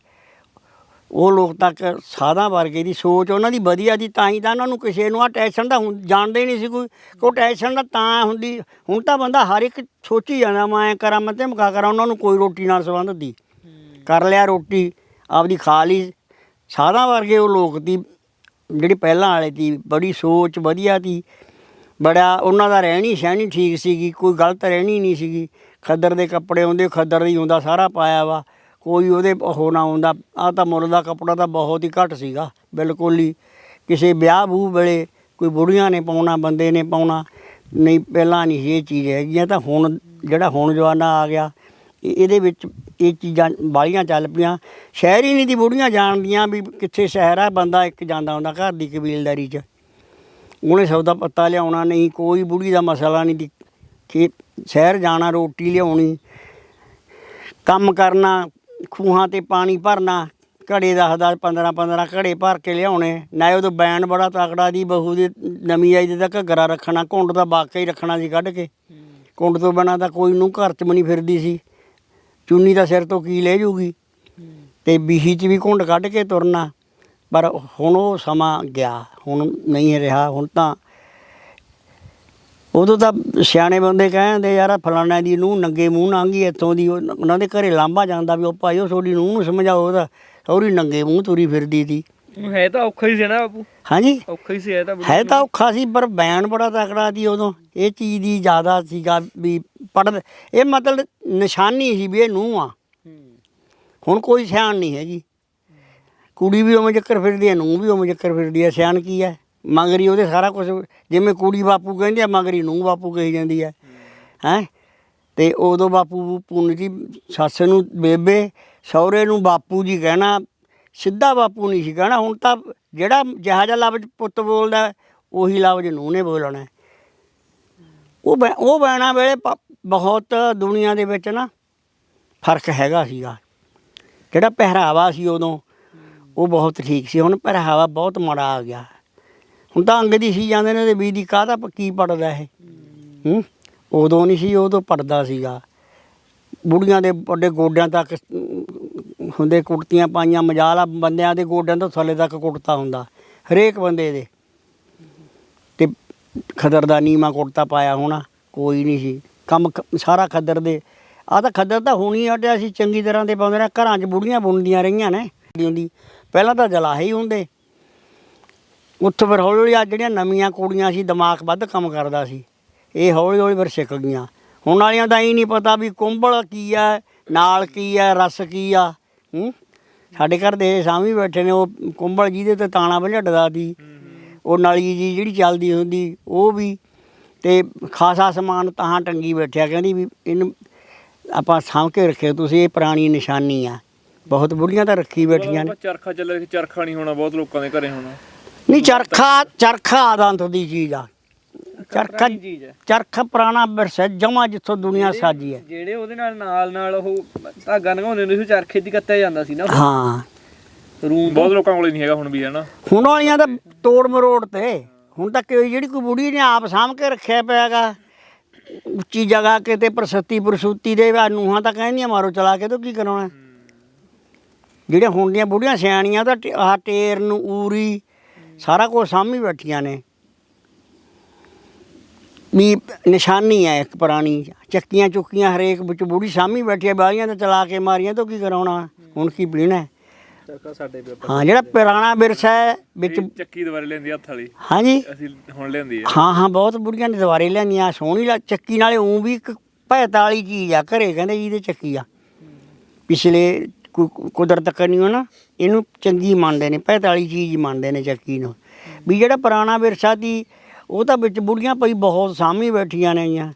ਉਹ ਲੋਕ ਤੱਕ ਸਾਦਾ ਵਰਗੇ ਦੀ ਸੋਚ ਉਹਨਾਂ ਦੀ ਵਧੀਆ ਦੀ ਤਾਂ ਹੀ ਤਾਂ ਉਹਨਾਂ ਨੂੰ ਕਿਸੇ ਨੂੰ ਆ ਟੈਸ਼ਨ ਦਾ ਜਾਣਦੇ ਨਹੀਂ ਸੀ ਕੋਈ। ਕੋ ਟੈਸ਼ਨ ਦਾ ਤਾਂ ਹੁੰਦੀ ਹੁਣ ਤਾਂ ਬੰਦਾ ਹਰ ਇੱਕ ਸੋਚੀ ਜਾਂਦਾ ਮੈਂ ਕਰਾਂ ਮੈਂ ਤੇ ਮਕਾ ਕਰਾਂ ਉਹਨਾਂ ਨੂੰ ਕੋਈ ਰੋਟੀ ਨਾਲ ਸੰਬੰਧ ਦੀ ਕਰ ਲਿਆ ਰੋਟੀ ਆਪਦੀ ਖਾ ਲਈ। ਸਾਦਾ ਵਰਗੇ ਉਹ ਲੋਕ ਦੀ ਜਿਹੜੀ ਪਹਿਲਾਂ ਵਾਲੇ ਦੀ ਬੜੀ ਸੋਚ ਵਧੀਆ ਦੀ ਬੜਾ ਉਹਨਾਂ ਦਾ ਰਹਿਣੀ ਸਹਿਣੀ ਠੀਕ ਸੀਗੀ ਕੋਈ ਗਲਤ ਰਹਿਣੀ ਨਹੀਂ ਸੀਗੀ। ਖੱਦਰ ਦੇ ਕੱਪੜੇ ਹੁੰਦੇ ਖੱਦਰ ਦੀ ਹੁੰਦਾ ਸਾਰਾ ਪਾਇਆ ਵਾ। ਕੋਈ ਉਹਦੇ ਉਹ ਨਾ ਆਉਂਦਾ ਆ ਤਾਂ ਮੁੱਲ ਦਾ ਕੱਪੜਾ ਤਾਂ ਬਹੁਤ ਹੀ ਘੱਟ ਸੀਗਾ, ਬਿਲਕੁਲ ਹੀ। ਕਿਸੇ ਵਿਆਹ ਬੂ ਵੇਲੇ ਕੋਈ ਬੁੜੀਆਂ ਨੇ ਪਾਉਣਾ, ਬੰਦੇ ਨੇ ਪਾਉਣਾ, ਨਹੀਂ, ਪਹਿਲਾਂ ਨਹੀਂ ਇਹ ਚੀਜ਼ ਹੈਗੀਆਂ। ਤਾਂ ਹੁਣ ਜਿਹੜਾ ਹੁਣ ਜਵਾਨਾ ਆ ਗਿਆ, ਇਹ- ਇਹਦੇ ਵਿੱਚ ਇਹ ਚੀਜ਼ਾਂ ਬਾਲੀਆਂ ਚੱਲ ਪਈਆਂ। ਸ਼ਹਿਰ ਹੀ ਨਹੀਂ ਦੀ ਬੁੜੀਆਂ ਜਾਣਦੀਆਂ ਵੀ ਕਿੱਥੇ ਸ਼ਹਿਰ ਆ, ਬੰਦਾ ਇੱਕ ਜਾਂਦਾ ਹੁੰਦਾ ਘਰ ਦੀ ਕਬੀਲਦਾਰੀ 'ਚ। ਉਹਨੇ ਸੌਦਾ ਪੱਤਾ ਲਿਆਉਣਾ ਨਹੀਂ, ਕੋਈ ਬੁੜੀ ਦਾ ਮਸਲਾ ਨਹੀਂ ਦੀ ਕਿ ਸ਼ਹਿਰ ਜਾਣਾ, ਰੋਟੀ ਲਿਆਉਣੀ, ਕੰਮ ਕਰਨਾ ਖੂਹਾਂ ਤੇ ਪਾਣੀ ਭਰਨਾ, ਘੜੇ ਦਸ ਦਸ 15 15 ਘੜੇ ਭਰ ਕੇ ਲਿਆਉਣੇ। ਨਾ ਉਦੋਂ ਬੈਨ ਬੜਾ ਤਕੜਾ ਦੀ ਬਹੂ ਦੇ ਨਵੀਂ ਆਈ ਦੇ ਤਾਂ ਘੱਗਰਾ ਰੱਖਣਾ ਘੁੰਡ ਦਾ ਵਾਕਿਆ ਹੀ ਰੱਖਣਾ ਸੀ ਕੱਢ ਕੇ। ਕੁੰਡ ਤੋਂ ਬਿਨਾਂ ਤਾਂ ਕੋਈ ਨੂੰ ਘਰ 'ਚ ਵੀ ਨਹੀਂ ਫਿਰਦੀ ਸੀ। ਚੁੰਨੀ ਦਾ ਸਿਰ ਤੋਂ ਕੀ ਲੈ ਜੂਗੀ। ਤੇ ਬੀਹੀ 'ਚ ਵੀ ਘੁੰਡ ਕੱਢ ਕੇ ਤੁਰਨਾ। ਪਰ ਹੁਣ ਉਹ ਸਮਾਂ ਗਿਆ, ਹੁਣ ਨਹੀਂ ਰਿਹਾ, ਹੁਣ ਤਾਂ ਉਦੋਂ ਤਾਂ ਸਿਆਣੇ ਬੰਦੇ ਕਹਿੰਦੇ ਯਾਰ ਆਹ ਫਲਾਣਾ ਦੀ ਨੂੰ ਨੰਗੇ ਮੂੰਹ ਨਾਂਗੀ ਇੱਥੋਂ ਦੀ ਉਹ- ਉਹਨਾਂ ਦੇ ਘਰੇ ਲਾਂਭਾ ਜਾਂਦਾ ਵੀ ਉਹ ਭਾਈ ਉਹ ਤੁਹਾਡੀ ਨੂੰ ਨੂੰ ਸਮਝਾਓ ਉਹਦਾ ਸੌਰੀ ਨੰਗੇ ਮੂੰਹ ਤੁਰੀ ਫਿਰਦੀ ਸੀ। ਹੈ ਤਾਂ ਔਖਾ ਹੀ ਸੀ ਨਾ ਬਾਪੂ। ਹਾਂਜੀ? ਔਖਾ ਹੀ ਸੀ ਹੈ ਤਾਂ ਹੈ ਤਾਂ ਔਖਾ ਸੀ ਪਰ ਬੈਨ ਬੜਾ ਤਕੜਾ ਸੀ ਉਦੋਂ। ਇਹ ਚੀਜ਼ ਦੀ ਜ਼ਿਆਦਾ ਸੀਗਾ ਵੀ ਪੜ੍ਹ ਇਹ ਮਤਲਬ ਨਿਸ਼ਾਨੀ ਸੀ ਵੀ ਇਹ ਨੂੰ ਆ। ਹੂੰ ਹੁਣ ਕੋਈ ਸਿਆਣ ਨਹੀਂ ਹੈਗੀ। ਕੁੜੀ ਵੀ ਉਵੇਂ ਚੱਕਰ ਫਿਰਦੀ ਹੈ ਨੂੰ ਵੀ ਉਵੇਂ ਚੱਕਰ ਫਿਰਦੀ ਹੈ ਸਿਆਣ ਕੀ ਹੈ। ਮਗਰੀ ਉਹਦੇ ਸਾਰਾ ਕੁਝ ਜਿਵੇਂ ਕੁੜੀ ਬਾਪੂ ਕਹਿੰਦੀ ਆ, ਮਗਰੀ ਨੂੰ ਬਾਪੂ ਕਹੀ ਜਾਂਦੀ ਹੈ ਹੈ? ਤੇ ਉਦੋਂ ਬਾਪੂ ਪੁੰਨ ਜੀ, ਸੱਸ ਨੂੰ ਬੇਬੇ, ਸਹੁਰੇ ਨੂੰ ਬਾਪੂ ਜੀ ਕਹਿਣਾ, ਸਿੱਧਾ ਬਾਪੂ ਨਹੀਂ ਸੀ ਕਹਿਣਾ, ਹੁਣ ਤਾਂ ਜਿਹੜਾ ਜਿਹਾ ਜਿਹਾ ਲਫ਼ਜ਼ ਪੁੱਤ ਬੋਲਦਾ, ਉਹੀ ਲਫ਼ਜ਼ ਨੂੰ ਨੇ ਬੋਲਣਾ। ਉਹ ਬੈ- ਉਹ ਬੈਣਾ ਵੇਲੇ ਬਹੁਤ ਦੁਨੀਆ ਦੇ ਵਿੱਚ ਨਾ ਫ਼ਰਕ ਹੈਗਾ ਸੀਗਾ। ਜਿਹੜਾ ਪਹਿਰਾਵਾ ਸੀ ਉਦੋਂ, ਉਹ ਬਹੁਤ ਠੀਕ ਸੀ, ਹੁਣ ਪਹਿਰਾਵਾ ਬਹੁਤ ਮਾੜਾ ਆ ਗਿਆ। ਹੁਣ ਤਾਂ ਅੰਗ ਦੀ ਸੀ ਜਾਂਦੇ ਨੇ ਤੇ ਵੀ ਦੀ ਕਾਹਦਾ ਪ- ਕੀ ਪੜਦਾ ਇਹ? ਹੂੰ? ਉਦੋਂ ਨਹੀਂ ਸੀ ਉਦੋਂ ਪੜਦਾ ਸੀਗਾ। ਬੁੜੀਆਂ ਦੇ ਵੱਡੇ ਗੋਡਿਆਂ ਤੱਕ ਅਮ, ਹੁੰਦੇ ਕੁੜਤੀਆਂ ਪਾਈਆਂ ਮਜਾਲਾ ਬੰਦਿਆਂ ਦੇ ਗੋਡਿਆਂ ਤੋਂ ਥੱਲੇ ਤੱਕ ਕੁੜਤਾ ਹੁੰਦਾ ਹਰੇਕ ਬੰਦੇ ਦੇ। ਤੇ ਖਦਰ ਦਾ ਨੀਮਾ ਕੁੜਤਾ ਪਾਇਆ ਹੋਣਾ ਕੋਈ ਨਹੀਂ ਸੀ। ਕੰਮ ਖ- ਸਾਰਾ ਖੱਦਰ ਦੇ। ਆ ਤਾਂ ਖੱਦਰ ਤਾਂ ਹੋਣੀ ਹਟਿਆ ਸੀ ਚੰਗੀ ਤਰ੍ਹਾਂ ਦੇ ਪਾਉਂਦੇ ਨੇ ਘਰਾਂ 'ਚ ਬੁੜੀਆਂ ਬੁਣਦੀਆਂ ਰਹੀਆਂ ਨੇ। ਹੁੰਦੀ। ਪਹਿਲਾਂ ਤਾਂ ਜਲਾਹੇ ਹੀ ਹੁੰਦੇ। ਉੱਥੋਂ ਫਿਰ ਹੌਲੀ ਹੌਲੀ ਆ ਜਿਹੜੀਆਂ ਨਵੀਆਂ ਕੁੜੀਆਂ ਸੀ, ਦਿਮਾਗ ਵੱਧ ਕੰਮ ਕਰਦਾ ਸੀ। ਇਹ ਹੌਲੀ ਹੌਲੀ ਫਿਰ ਸਿੱਖ ਗਈਆਂ। ਹੁਣ ਵਾਲੀਆਂ ਦਾ ਹੀ ਨਹੀਂ ਪਤਾ ਵੀ ਕੁੰਬਲ ਕੀ ਆ, ਨਾਲ ਕੀ ਆ, ਰਸ ਕੀ ਆ, ਹੂੰ? ਸਾਡੇ ਘਰ ਦੇ ਸਾਹਮਣੇ ਬੈਠੇ ਨੇ, ਉਹ ਕੁੰਬਲ ਜਿਹਦੇ ਤੇ ਤਾਣਾ ਵਝੜਦਾ ਸੀ। ਉਹ ਨਾਲੀ ਜੀ ਜਿਹੜੀ ਚੱਲਦੀ ਹੁੰਦੀ, ਉਹ ਵੀ। ਤੇ ਖਾਸਾ ਸਮਾਨ ਤਾਂ ਟੰਗੀ ਬੈਠਿਆ, ਕਹਿੰਦੀ ਵੀ ਇਹਨੂੰ ਆਪਾਂ ਸਾਂਭ ਕੇ ਰੱਖਿਓ, ਤੁਸੀਂ ਇਹ ਪੁਰਾਣੀ ਨਿਸ਼ਾਨੀ ਆ। ਬਹੁਤ ਬੁੜੀਆਂ ਤਾਂ ਰੱਖੀ ਬੈਠੀਆਂ ਨੇ। ਚਰਖਾ ਚੱਲਿਆ ਚਰਖਾ ਨਹੀਂ ਹੋਣਾ, ਬਹੁਤ ਲੋਕਾਂ ਦੇ ਘਰੇ ਹੋਣਾ। ਨਹੀਂ ਚਰਖਾ ਚਰਖਾ ਆਦੰਤ ਦੀ ਚੀਜ਼ ਆ। ਚਰਖਾ ਪੁਰਾਣੀ ਚੀਜ਼ ਹੈ ਚਰਖਾ ਪੁਰਾਣਾ ਵਿਰਸਾ ਜਮਾ ਜਿੱਥੋਂ ਦੁਨੀਆ ਸਾਜੀ ਹੈ। ਜਿਹੜੇ ਉਹਦੇ ਨਾਲ ਨਾਲ ਨਾਲ ਉਹ ਧਾਗਾ ਨਗਾਉਂਦੇ ਹੁੰਦੇ ਸੀ ਚਰਖੇ ਦੀ ਕੱਤਿਆ ਜਾਂਦਾ ਸੀ ਨਾ ਹਾਂ। ਰੂੰ ਬਹੁਤ ਲੋਕਾਂ ਕੋਲੇ ਨਹੀਂ ਹੈਗਾ ਹੁਣ ਵੀ ਹੈ ਨਾ ਹੁਣ ਵਾਲੀਆਂ ਤਾਂ ਤੋੜ ਮਰੋੜ ਤੇ। ਹੁਣ ਤਾਂ ਕੋਈ ਜਿਹੜੀ ਕੋਈ ਬੁੜੀ ਨੇ ਆਪ ਸਾਂਭ ਕੇ ਰੱਖਿਆ ਪਿਆਗਾ। ਉੱਚੀ ਜਗ੍ਹਾ ਕਿਤੇ ਪ੍ਰਸਤੀ ਪ੍ਰਸੂਤੀ ਦੇ ਵਾ ਨੂੰਹਾਂ ਤਾਂ ਕਹਿੰਦੀਆਂ ਮਾਰੋ ਚਲਾ ਕੇ ਤਾਂ ਕੀ ਕਰਾਉਣਾ। ਜਿਹੜੀਆਂ ਹੁਣ ਦੀਆਂ ਬੁੜੀਆਂ ਸਿਆਣੀਆਂ ਤਾਂ ਟੇ- ਆਹ ਟੇਰ ਨੂੰ ਊਰੀ ਸਾਰਾ ਕੁਝ ਸਾਂਭੀ ਬੈਠੀਆਂ ਨੇ। ਵੀ ਨਿਸ਼ਾਨੀ ਹੈ ਇੱਕ ਪੁਰਾਣੀ ਚੱਕੀਆਂ ਚੁੱਕੀਆਂ ਹਰੇਕ ਵਿੱਚ ਬੁੜੀ ਸਾਂਭੀ ਬੈਠੀ ਹੈ ਬਾਲੀਆਂ ਤਾਂ ਚਲਾ ਕੇ ਮਾਰੀਆਂ ਤਾਂ ਕੀ ਕਰਾਉਣਾ? ਹੁਣ ਕੀ ਪੀਣਾ? ਹੈ? ਸਾਡੇ ਜਿਹੜਾ ਪੁਰਾਣਾ ਵਿਰਸਾ ਹੈ ਵਿੱਚ ਚੱਕੀ ਦੁਬਾਰੇ ਲੈਂਦੀ ਹੱਥ ਵਾਲੀ ਹਾਂਜੀ। ਅਸੀਂ ਹੁਣ ਲੈਂਦੀ ਆ। ਹਾਂ ਹਾਂ ਬਹੁਤ ਬੁੜੀਆਂ ਨੇ ਦੁਬਾਰੇ ਲਿਆਂਦੀਆਂ ਸੋਹਣੀ ਲਾ ਚੱਕੀ ਨਾਲੇ ਉਂ ਵੀ ਇੱਕ ਭੈਤ ਵਾਲੀ ਚੀਜ਼ ਆ ਘਰੇ ਕਹਿੰਦੇ ਜਿਹਦੇ ਚੱਕੀ ਆ। ਪਿਛਲੇ ਕੁ- ਕੁਦਰਤ ਕਰਨੀਓ ਨਾ ਇਹਨੂੰ ਚੰਗੀ ਮੰਨਦੇ ਨੇ ਭੈਤ ਵਾਲੀ ਚੀਜ਼ ਮੰਨਦੇ ਨੇ ਚੱਕੀ ਨੂੰ ਵੀ ਜਿਹੜਾ ਪੁਰਾਣਾ ਵਿਰਸਾ ਦੀ ਉਹ ਤਾਂ ਵਿੱਚ ਬੁੜੀਆਂ ਪਈ ਬਹੁਤ ਸਾਹਮਣੇ ਬੈਠੀਆਂ ਨੇ ਗੀਆਂ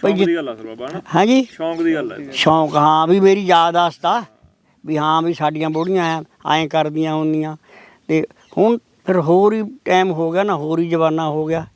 ਸ਼ੌਂਕ ਦੀ ਗੱਲ ਆ ਸਰ ਬਾਬਾ ਨਾ ਹਾਂਜੀ। ਸ਼ੌਂਕ ਦੀ ਗੱਲ ਹੈ ਸ਼ੌਂਕ ਹਾਂ ਵੀ ਮੇਰੀ ਯਾਦਾਸ਼ਤ ਆ। ਵੀ ਹਾਂ ਵੀ ਸਾਡੀਆਂ ਬੁੜੀਆਂ ਐਂ ਕਰਦੀਆਂ ਹੁੰਦੀਆਂ। ਤੇ ਹੁਣ ਫਿਰ ਹੋਰ ਹੀ ਟਾਈਮ ਹੋ ਗਿਆ ਨਾ ਹੋਰ ਹੀ ਜ਼ਮਾਨਾ ਹੋ ਗਿਆ।